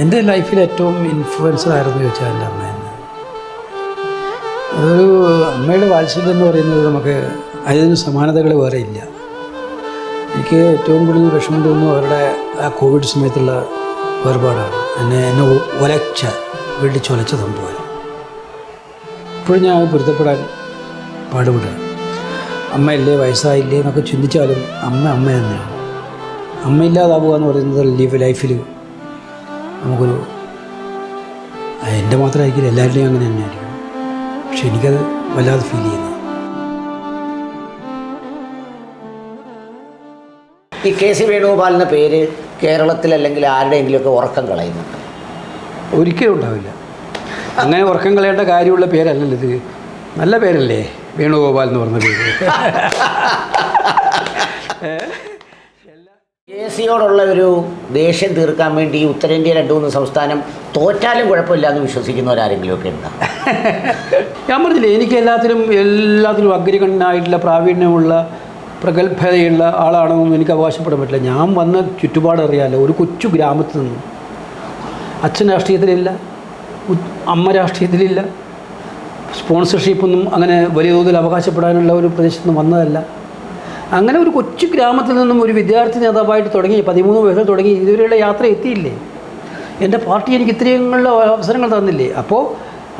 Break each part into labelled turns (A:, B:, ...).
A: എന്റെ ലൈഫിൽ ഏറ്റവും ഇൻഫ്ലുവൻസർ ആയിരുന്നു ചോദിച്ചാൽ എന്റെ അമ്മ തന്നെ അതൊരു അമ്മയുടെ വാത്സല്യം എന്ന് പറയുന്നത് നമുക്ക് അതിന് സമാനതകൾ വേറെ ഇല്ല. എനിക്ക് ഏറ്റവും കൂടുതൽ വിഷമം തോന്നുന്നു അവരുടെ ആ കോവിഡ് സമയത്തുള്ള വേർപാടാണ്. എന്നെ എന്നെ ഒലച്ച വെടിച്ചൊലച്ച സംഭവം ഇപ്പോഴും ഞാൻ പൊരുത്തപ്പെടാൻ പാടുപെടുക. അമ്മയില്ലേ വയസ്സായില്ലേ എന്നൊക്കെ ചിന്തിച്ചാലും അമ്മ അമ്മ തന്നെയാണ്. അമ്മയില്ലാതാവുക എന്ന് പറയുന്നത് ലീഫ് ലൈഫിൽ നമുക്കൊരു എന്റെ മാത്രമായിരിക്കില്ല എല്ലാവരുടെയും അങ്ങനെ തന്നെയായിരിക്കും. പക്ഷെ എനിക്കത് വല്ലാതെ ഫീൽ ചെയ്യുന്നു.
B: ഈ കെ സി വേണുഗോപാലിന്റെ പേര് കേരളത്തിൽ അല്ലെങ്കിൽ ആരുടെയെങ്കിലുമൊക്കെ ഉറക്കം കളയുന്നുണ്ട്?
A: ഒരിക്കലും ഉണ്ടാവില്ല. അങ്ങനെ ഉറക്കം കളയേണ്ട കാര്യമുള്ള പേരല്ലല്ലോ ഇത്. നല്ല പേരല്ലേ വേണുഗോപാൽ എന്ന് പറഞ്ഞ പേര്?
B: കെ സിയോടുള്ള ഒരു ദേഷ്യം തീർക്കാൻ വേണ്ടി ഉത്തരേന്ത്യ രണ്ട് മൂന്ന് സംസ്ഥാനം തോറ്റാലും കുഴപ്പമില്ല എന്ന് വിശ്വസിക്കുന്നവരാരെങ്കിലും ഒക്കെ ഉണ്ടോ?
A: ഞാൻ പറഞ്ഞില്ലേ എനിക്ക് എല്ലാത്തിലും എല്ലാത്തിലും അഗ്രഗണ്യനായിട്ടുള്ള പ്രാവീണ്യമുള്ള പ്രഗത്ഭതയുള്ള ആളാണെന്നൊന്നും എനിക്ക് അവകാശപ്പെടാൻ പറ്റില്ല. ഞാൻ വന്ന ചുറ്റുപാട് ഒരു കൊച്ചു ഗ്രാമത്തിൽ നിന്നും. അച്ഛൻ രാഷ്ട്രീയത്തിലില്ല അമ്മ രാഷ്ട്രീയത്തിലില്ല സ്പോൺസർഷിപ്പൊന്നും അങ്ങനെ വലിയ തോതിൽ അവകാശപ്പെടാനുള്ള ഒരു പ്രദേശത്ത് നിന്ന് വന്നതല്ല. അങ്ങനെ ഒരു കൊച്ചു ഗ്രാമത്തിൽ നിന്നും ഒരു വിദ്യാർത്ഥി നേതാവായിട്ട് തുടങ്ങി പതിമൂന്ന് വയസ്സിൽ തുടങ്ങി ഇതുവരെയുള്ള യാത്ര എത്തിയില്ലേ? എന്റെ പാർട്ടി എനിക്ക് ഇത്രയുള്ള അവസരങ്ങൾ തന്നില്ലേ? അപ്പോൾ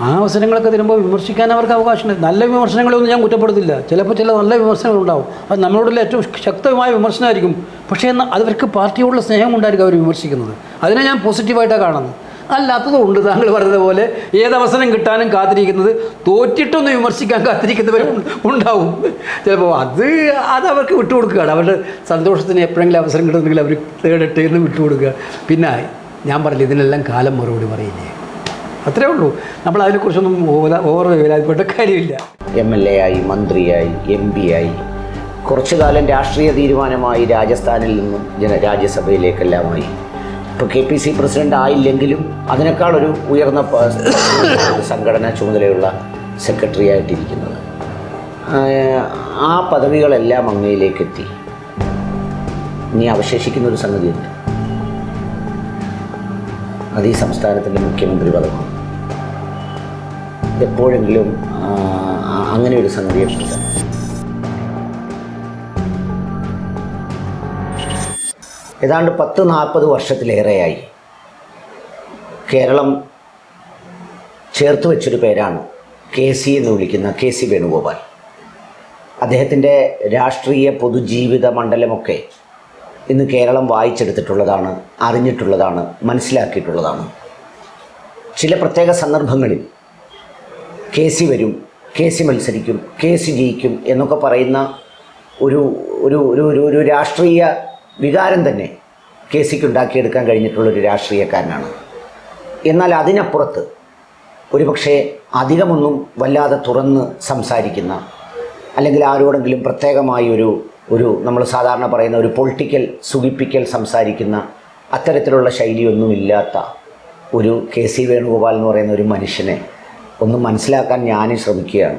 A: ആ അവസരങ്ങളൊക്കെ തരുമ്പോൾ വിമർശിക്കാൻ അവർക്ക് അവകാശമുണ്ട്. നല്ല വിമർശനങ്ങളൊന്നും ഞാൻ കുറ്റപ്പെടുത്തില്ല. ചിലപ്പോൾ ചില നല്ല വിമർശനങ്ങളുണ്ടാവും അത് നമ്മളോടുള്ള ഏറ്റവും ശക്തമായ വിമർശനമായിരിക്കും. പക്ഷേ എന്നാൽ അവർക്ക് പാർട്ടിയോടുള്ള സ്നേഹം കൊണ്ടായിരിക്കും അവർ വിമർശിക്കുന്നത്. അതിനെ ഞാൻ പോസിറ്റീവായിട്ടാണ് കാണുന്നത്. അല്ലാത്തതും ഉണ്ട് താങ്കൾ പറഞ്ഞതുപോലെ. ഏതവസരം കിട്ടാനും കാത്തിരിക്കുന്നത് തോറ്റിട്ടൊന്ന് വിമർശിക്കാൻ കാത്തിരിക്കുന്നവരും ഉണ്ടാവും. ചിലപ്പോൾ അത് അത് അവർക്ക് വിട്ടുകൊടുക്കുകയാണ്. അവരുടെ സന്തോഷത്തിന് എപ്പോഴെങ്കിലും അവസരം കിട്ടുന്നെങ്കിൽ അവർ തേടട്ടെ എന്ന് വിട്ടുകൊടുക്കുക. പിന്നെ ഞാൻ പറഞ്ഞില്ല ഇതിനെല്ലാം കാലം മറുപടി പറയില്ലേ? അത്രേ ഉള്ളൂ. നമ്മൾ അതിനെക്കുറിച്ചൊന്നും ഓവർ വിവരാതിപ്പെട്ട കാര്യമില്ല.
B: എം എൽ എ ആയി മന്ത്രിയായി എം പി ആയി. കുറച്ചു കാലം രാഷ്ട്രീയ തീരുമാനമായി രാജസ്ഥാനിൽ നിന്നും ജന രാജ്യസഭയിലേക്കെല്ലാമായി. ഇപ്പോൾ കെ പി സി പ്രസിഡന്റ് ആയില്ലെങ്കിലും അതിനേക്കാൾ ഒരു ഉയർന്ന സംഘടനാ ചുമതലയുള്ള സെക്രട്ടറി ആയിട്ടിരിക്കുന്നത്. ആ- പദവികളെല്ലാം അങ്ങയിലേക്ക് എത്തി ഇനി അവശേഷിക്കുന്ന ഒരു സംഗതിയുണ്ട് അത് ഈ സംസ്ഥാനത്തിന്റെ മുഖ്യമന്ത്രി പദമാണ്. എപ്പോഴെങ്കിലും അങ്ങനെ ഒരു സംഗതിയെ ഏതാണ്ട് പത്ത് നാൽപ്പത് വർഷത്തിലേറെയായി. കേരളം ചേർത്ത് വെച്ചൊരു പേരാണ് കെ സി എന്ന് വിളിക്കുന്ന കെ സി വേണുഗോപാൽ. അദ്ദേഹത്തിന്റെ രാഷ്ട്രീയ പൊതുജീവിത മണ്ഡലമൊക്കെ ഇന്ന് കേരളം വായിച്ചെടുത്തിട്ടുള്ളതാണ് അറിഞ്ഞിട്ടുള്ളതാണ് മനസ്സിലാക്കിയിട്ടുള്ളതാണ്. ചില പ്രത്യേക സന്ദർഭങ്ങളിൽ കെ സി വരും കെ സി മത്സരിക്കും കെ സി ജയിക്കും എന്നൊക്കെ പറയുന്ന ഒരു ഒരു ഒരു ഒരു രാഷ്ട്രീയ വികാരം തന്നെ കെ സിക്ക് ഉണ്ടാക്കിയെടുക്കാൻ കഴിഞ്ഞിട്ടുള്ളൊരു രാഷ്ട്രീയക്കാരനാണ്. എന്നാൽ അതിനപ്പുറത്ത് ഒരുപക്ഷെ അധികമൊന്നും വല്ലാതെ തുറന്ന് സംസാരിക്കുന്ന അല്ലെങ്കിൽ ആരോടെങ്കിലും പ്രത്യേകമായി ഒരു ഒരു നമ്മൾ സാധാരണ പറയുന്ന ഒരു പൊളിറ്റിക്കൽ സുഖിപ്പിക്കൽ സംസാരിക്കുന്ന അത്തരത്തിലുള്ള ശൈലിയൊന്നുമില്ലാത്ത ഒരു കെ സി വേണുഗോപാൽ എന്ന് പറയുന്ന ഒരു മനുഷ്യനെ ഒന്ന് മനസ്സിലാക്കാൻ ഞാൻ ശ്രമിക്കുകയാണ്.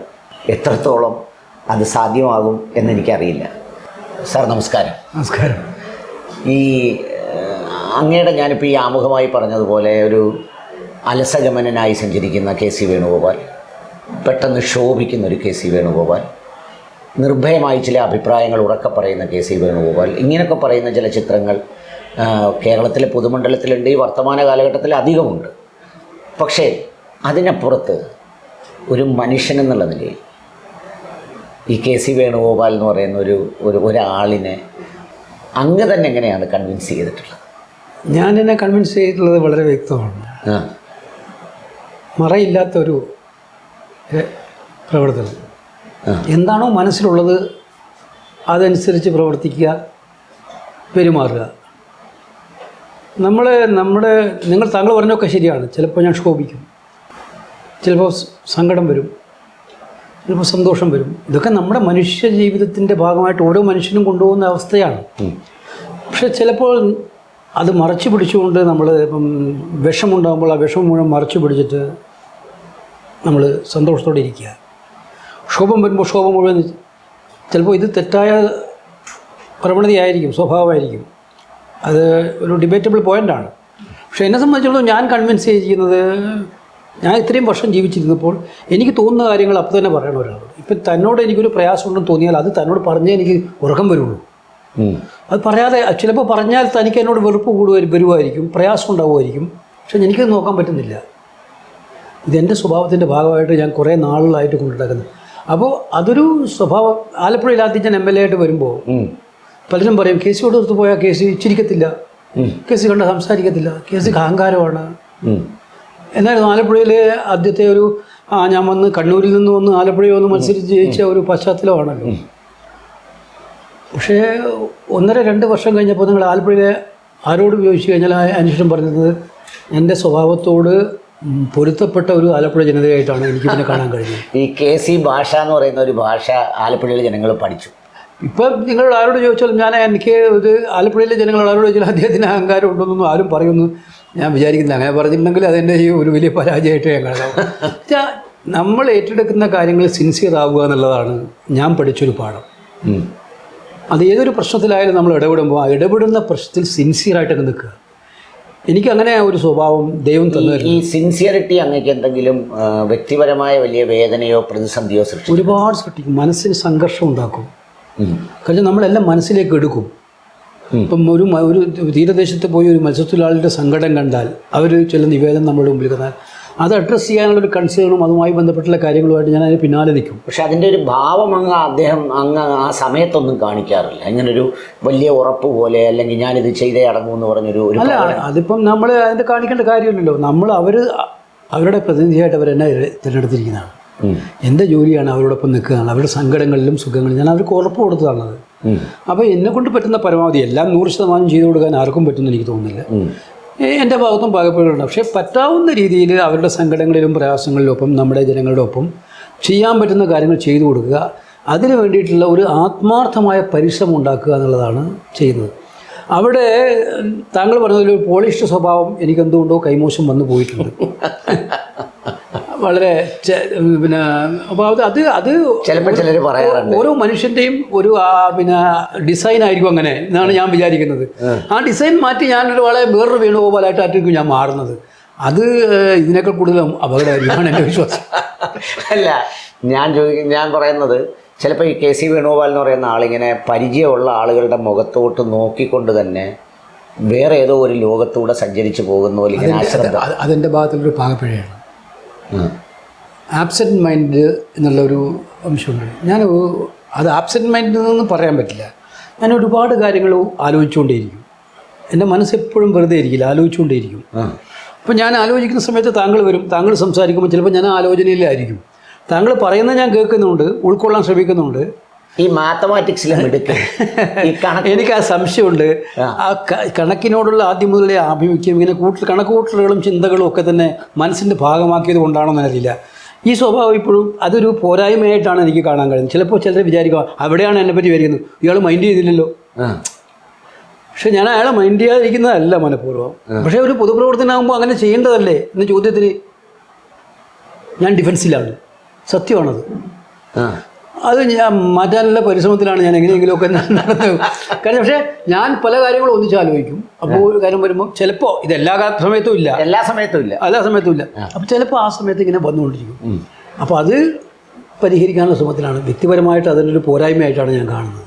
B: എത്രത്തോളം അത് സാധ്യമാകും എന്നെനിക്കറിയില്ല സാർ നമസ്കാരം.
A: നമസ്കാരം.
B: ഈ അങ്ങയുടെ ഞാനിപ്പോൾ ഈ ആമുഖമായി പറഞ്ഞതുപോലെ ഒരു അലസഗമനനായി സഞ്ചരിക്കുന്ന കെ സി വേണുഗോപാൽ പെട്ടെന്ന് ശോഭിക്കുന്ന ഒരു കെ സി വേണുഗോപാൽ നിർഭയമായി ചില അഭിപ്രായങ്ങൾ ഉറക്കെ പറയുന്ന കെ സി വേണുഗോപാൽ ഇങ്ങനെയൊക്കെ പറയുന്ന ചില ചിത്രങ്ങൾ കേരളത്തിലെ പൊതുമണ്ഡലത്തിലുണ്ട് ഈ വർത്തമാന കാലഘട്ടത്തിൽ അധികമുണ്ട്. പക്ഷേ അതിനപ്പുറത്ത് ഒരു മനുഷ്യൻ എന്നുള്ള നിലയിൽ ഈ കെ സി വേണുഗോപാൽ എന്ന് പറയുന്ന ഒരു ഒരു ഒരാളിനെ അങ്ങ് തന്നെ എങ്ങനെയാണ് കൺവിൻസ് ചെയ്തിട്ടുള്ളത്?
A: ഞാൻ എന്നെ കൺവിൻസ് ചെയ്തിട്ടുള്ളത് വളരെ വ്യക്തമാണ്. മറയില്ലാത്തൊരു പ്രവർത്തനം. എന്താണോ മനസ്സിലുള്ളത് അതനുസരിച്ച് പ്രവർത്തിക്കുക പെരുമാറുക. നമ്മൾ നമ്മുടെ നിങ്ങൾ താങ്കൾ പറഞ്ഞൊക്കെ ശരിയാണ്. ചിലപ്പോൾ ഞാൻ ക്ഷോഭിക്കും. ചിലപ്പോൾ സങ്കടം വരും. ചിലപ്പോൾ സന്തോഷം വരും. ഇതൊക്കെ നമ്മുടെ മനുഷ്യ ജീവിതത്തിന്റെ ഭാഗമായിട്ട് ഓരോ മനുഷ്യനും കൊണ്ടുപോകുന്ന അവസ്ഥയാണ്. പക്ഷെ ചിലപ്പോൾ അത് മറച്ചു പിടിച്ചുകൊണ്ട് നമ്മൾ ഇപ്പം വിഷമുണ്ടാകുമ്പോൾ ആ വിഷം മുഴുവൻ മറച്ചു പിടിച്ചിട്ട് നമ്മൾ സന്തോഷത്തോടെ ഇരിക്കുക. ക്ഷോഭം വരുമ്പോൾ ക്ഷോഭം മുഴുവൻ ചിലപ്പോൾ ഇത് തെറ്റായ പ്രവണതയായിരിക്കും സ്വഭാവമായിരിക്കും. അത് ഒരു ഡിബേറ്റബിൾ പോയിന്റാണ് പക്ഷേ എന്നെ സംബന്ധിച്ചിടത്തോളം ഞാൻ കൺവിൻസ് ചെയ്യുന്നത് ഞാൻ ഇത്രയും വർഷം ജീവിച്ചിരുന്നപ്പോൾ എനിക്ക് തോന്നുന്ന കാര്യങ്ങൾ അപ്പോൾ തന്നെ പറയണ ഒരാളോട് ഇപ്പം തന്നോട് എനിക്കൊരു പ്രയാസമുണ്ടെന്ന് തോന്നിയാൽ അത് തന്നോട് പറഞ്ഞേ എനിക്ക് ഉറക്കം വരുള്ളൂ. അത് പറയാതെ ചിലപ്പോൾ പറഞ്ഞാൽ തനിക്ക് എന്നോട് വെറുപ്പ് കൂടുവായി വരുമായിരിക്കും പ്രയാസം ഉണ്ടാവുമായിരിക്കും. പക്ഷെ എനിക്കത് നോക്കാൻ പറ്റുന്നില്ല. ഇതെന്റെ സ്വഭാവത്തിന്റെ ഭാഗമായിട്ട് ഞാൻ കുറേ നാളുകളായിട്ട് കൊണ്ടുനടക്കുന്നത്. അപ്പോൾ അതൊരു സ്വഭാവം ആലപ്പുഴയിൽ ആദ്യം ഞാൻ എം എൽ എ ആയിട്ട് വരുമ്പോൾ പലരും പറയും കേസ് കൊടുത്ത് പോയാൽ കേസ് ചിരിക്കത്തില്ല. കേസ് കണ്ട് സംസാരിക്കത്തില്ല. കേസ് അഹങ്കാരമാണ്. എന്നായിരുന്നു ആലപ്പുഴയിലെ ആദ്യത്തെ ഒരു ആ ഞാൻ വന്ന് കണ്ണൂരിൽ നിന്ന് വന്ന് ആലപ്പുഴയിൽ വന്ന് മത്സരിച്ച് ജയിച്ച ഒരു പശ്ചാത്തലമാണല്ലോ. പക്ഷേ ഒന്നര രണ്ട് വർഷം കഴിഞ്ഞപ്പോൾ നിങ്ങൾ ആലപ്പുഴയിലെ ആരോട് ചോദിച്ചു കഴിഞ്ഞാൽ ആ അന്വേഷണം പറഞ്ഞത് എന്റെ സ്വഭാവത്തോട് പൊരുത്തപ്പെട്ട ഒരു ആലപ്പുഴ ജനതയായിട്ടാണ് എനിക്ക് പിന്നെ കാണാൻ കഴിഞ്ഞത്.
B: ഈ കെ സി ഭാഷ എന്ന് പറയുന്ന ഒരു ഭാഷ ആലപ്പുഴയിലെ ജനങ്ങൾ പഠിച്ചു.
A: ഇപ്പം നിങ്ങൾ ആരോട് ചോദിച്ചാലും ഞാൻ എനിക്ക് ഒരു ആലപ്പുഴയിലെ ജനങ്ങൾ ആരോട് ചോദിച്ചാൽ അദ്ദേഹത്തിന് അഹങ്കാരം ഉണ്ടെന്നൊന്നും ആരും പറയുമെന്ന് ഞാൻ വിചാരിക്കുന്നത് അങ്ങനെ പറഞ്ഞിട്ടുണ്ടെങ്കിൽ അതെന്റെ ഈ ഒരു വലിയ പരാജയമായിട്ട് ഞാൻ കാണാം വെച്ചാൽ നമ്മൾ ഏറ്റെടുക്കുന്ന കാര്യങ്ങൾ സിൻസിയർ ആവുക എന്നുള്ളതാണ് ഞാൻ പഠിച്ചൊരു പാഠം. അത് ഏതൊരു പ്രശ്നത്തിലായാലും നമ്മൾ ഇടപെടുമ്പോൾ ആ ഇടപെടുന്ന പ്രശ്നത്തിൽ സിൻസിയറായിട്ടൊക്കെ നിൽക്കുക. എനിക്ക് അങ്ങനെ ഒരു സ്വഭാവം ദൈവം തന്നു
B: ഈ സിൻസിയറിറ്റി അങ്ങേക്ക് എന്തെങ്കിലും വ്യക്തിപരമായ വലിയ വേദനയോ പ്രതിസന്ധിയോ സൃഷ്ടിക്കും
A: ഒരുപാട് സൃഷ്ടിക്കും. മനസ്സിന് സംഘർഷം ഉണ്ടാക്കും. കാരണം നമ്മളെല്ലാം മനസ്സിലേക്ക് എടുക്കും. ഇപ്പം ഒരു ഒരു തീരദേശത്ത് പോയി ഒരു മത്സ്യത്തൊഴിലാളിയുടെ സങ്കടം കണ്ടാൽ അവർ ചില നിവേദനം നമ്മുടെ മുമ്പിൽ കണ്ടാൽ അത് അഡ്രസ്സ് ചെയ്യാനുള്ള ഒരു കൺസേണും അതുമായി ബന്ധപ്പെട്ടുള്ള കാര്യങ്ങളുമായിട്ട് ഞാൻ അതിന് പിന്നാലെ നിൽക്കും.
B: പക്ഷെ അതിന്റെ ഒരു ഭാവം അങ്ങ് അദ്ദേഹം അങ്ങ് ആ സമയത്തൊന്നും കാണിക്കാറില്ല. അങ്ങനെ ഒരു വലിയ ഉറപ്പ് പോലെ അല്ലെങ്കിൽ ഞാനിത് ചെയ്തേ അടങ്ങുമെന്ന് എന്ന് പറഞ്ഞൊരു
A: അല്ല അതിപ്പം നമ്മൾ അതിന്റെ കാണിക്കേണ്ട കാര്യമില്ലല്ലോ. നമ്മൾ അവർ അവരുടെ പ്രതിനിധിയായിട്ട് അവർ എന്നെ
B: തിരഞ്ഞെടുത്തിരിക്കുന്നതാണ്.
A: എന്റെ ജോലിയാണ് അവരോടൊപ്പം നിൽക്കുകയാണ് അവരുടെ സങ്കടങ്ങളിലും സുഖങ്ങളിലും ഞാൻ അവർക്ക് ഉറപ്പ് കൊടുത്തതാണത്. അപ്പോൾ എന്നെ കൊണ്ട് പറ്റുന്ന പരമാവധി എല്ലാം നൂറ് ശതമാനം ചെയ്തു കൊടുക്കാൻ ആർക്കും പറ്റുമെന്ന് എനിക്ക് തോന്നുന്നില്ല. എന്റെ എന്റെ ഭാഗത്തും പാകപ്പെടുന്നുണ്ട് പക്ഷേ പറ്റാവുന്ന രീതിയിൽ അവരുടെ സങ്കടങ്ങളിലും പ്രയാസങ്ങളിലും ഒപ്പം നമ്മുടെ ജനങ്ങളുടെ ഒപ്പം ചെയ്യാൻ പറ്റുന്ന കാര്യങ്ങൾ ചെയ്തു കൊടുക്കുക അതിന് വേണ്ടിയിട്ടുള്ള ഒരു ആത്മാർത്ഥമായ പരിശ്രമം ഉണ്ടാക്കുക എന്നുള്ളതാണ് ചെയ്യുന്നത്. അവിടെ താങ്കൾ പറഞ്ഞതിൽ ഒരു പോളിഷ്ഡ് സ്വഭാവം എനിക്കെന്തുകൊണ്ടോ കൈമോശം വന്നു പോയിട്ടുണ്ട്. വളരെ പിന്നെ അപ്പോൾ അത് അത് അത്
B: ചിലപ്പോൾ ചിലർ പറയാറുണ്ട്.
A: ഓരോ മനുഷ്യന്റെയും ഒരു പിന്നെ ഡിസൈൻ ആയിരിക്കും അങ്ങനെ എന്നാണ് ഞാൻ വിചാരിക്കുന്നത്. ആ. ഡിസൈൻ മാറ്റി ഞാനൊരു വളരെ വേറൊരു വേണുഗോപാലായിട്ടായിരിക്കും ഞാൻ മാറുന്നത്. അത് ഇതിനേക്കാൾ കൂടുതൽ അപകടമായിരിക്കും എന്റെ വിശ്വാസം.
B: അല്ല ഞാൻ ചോദിക്കും ഞാൻ പറയുന്നത് ചിലപ്പോൾ ഈ കെ സി വേണുഗോപാൽ എന്ന് പറയുന്ന ആളിങ്ങനെ പരിചയമുള്ള ആളുകളുടെ മുഖത്തോട്ട് നോക്കിക്കൊണ്ട് തന്നെ വേറെ ഏതോ ഒരു ലോകത്തൂടെ സഞ്ചരിച്ചു പോകുന്ന പോലെ
A: അതിന്റെ ഭാഗത്തുള്ളൊരു പാകപ്പിഴയാണ്. ആബ്സെന്റ് മൈൻഡ് എന്നുള്ളൊരു അംശമുണ്ട്. ഞാൻ അത് ആബ്സെന്റ് മൈൻഡിൽ നിന്ന് പറയാൻ പറ്റില്ല. ഞാൻ ഒരുപാട് കാര്യങ്ങൾ ആലോചിച്ചുകൊണ്ടേയിരിക്കും. എന്റെ മനസ്സ് എപ്പോഴും വെറുതെ ഇരിക്കില്ല ആലോചിച്ചുകൊണ്ടേയിരിക്കും. അപ്പോൾ ഞാൻ ആലോചിക്കുന്ന സമയത്ത് താങ്കൾ വരും താങ്കൾ സംസാരിക്കുമ്പോൾ ചിലപ്പോൾ ഞാൻ ആലോചനയിലായിരിക്കും. താങ്കൾ പറയുന്നത് ഞാൻ കേൾക്കുന്നുണ്ട് ഉൾക്കൊള്ളാൻ ശ്രമിക്കുന്നുണ്ട്.
B: ഈ മാത്തമാറ്റിക്സിലും കണക്ക്
A: എനിക്ക് ആ. സംശയമുണ്ട് ആ കണക്കിനോടുള്ള ആദ്യം മുതലേ ആഭിമുഖ്യം ഇങ്ങനെ കൂട്ടൽ കണക്ക് കൂട്ടലുകളും ചിന്തകളും ഒക്കെ തന്നെ മനസ്സിന്റെ ഭാഗമാക്കിയത് കൊണ്ടാണോ എന്നറിയില്ല ഈ സ്വഭാവം ഇപ്പോഴും അതൊരു പോരായ്മയായിട്ടാണ് എനിക്ക് കാണാൻ കഴിയുന്നത്. ചിലപ്പോൾ ചിലർ വിചാരിക്കുക അവിടെയാണ് എന്നെ പറ്റി വിചാരിക്കുന്നത്. ഇയാൾ മൈൻഡ് ചെയ്തില്ലല്ലോ. പക്ഷെ ഞാൻ അയാളെ മൈൻഡ് ചെയ്യാതിരിക്കുന്നതല്ല മനഃപൂർവം. പക്ഷേ ഒരു പൊതുപ്രവർത്തനമാകുമ്പോൾ അങ്ങനെ ചെയ്യേണ്ടതല്ലേ എന്ന ചോദ്യത്തിന് ഞാൻ ഡിഫൻസിലാണ് സത്യമാണത്. അത് ഞാൻ മാറ്റാനുള്ള പരിശ്രമത്തിലാണ് ഞാൻ എങ്ങനെയെങ്കിലുമൊക്കെ നടന്നത്. കാരണം പക്ഷേ ഞാൻ പല കാര്യങ്ങളും ഒന്നിച്ച് ആലോചിക്കും. അപ്പോൾ ഒരു കാര്യം വരുമ്പോൾ ചിലപ്പോൾ ഇത് എല്ലാ സമയത്തും ഇല്ല.
B: എല്ലാ സമയത്തും ഇല്ല.
A: എല്ലാ സമയത്തും ഇല്ല. അപ്പോൾ ചിലപ്പോൾ ആ സമയത്ത് ഇങ്ങനെ വന്നുകൊണ്ടിരിക്കും. അപ്പോൾ അത് പരിഹരിക്കാനുള്ള ശ്രമത്തിലാണ്. വ്യക്തിപരമായിട്ട് അതിനൊരു പോരായ്മയായിട്ടാണ് ഞാൻ കാണുന്നത്.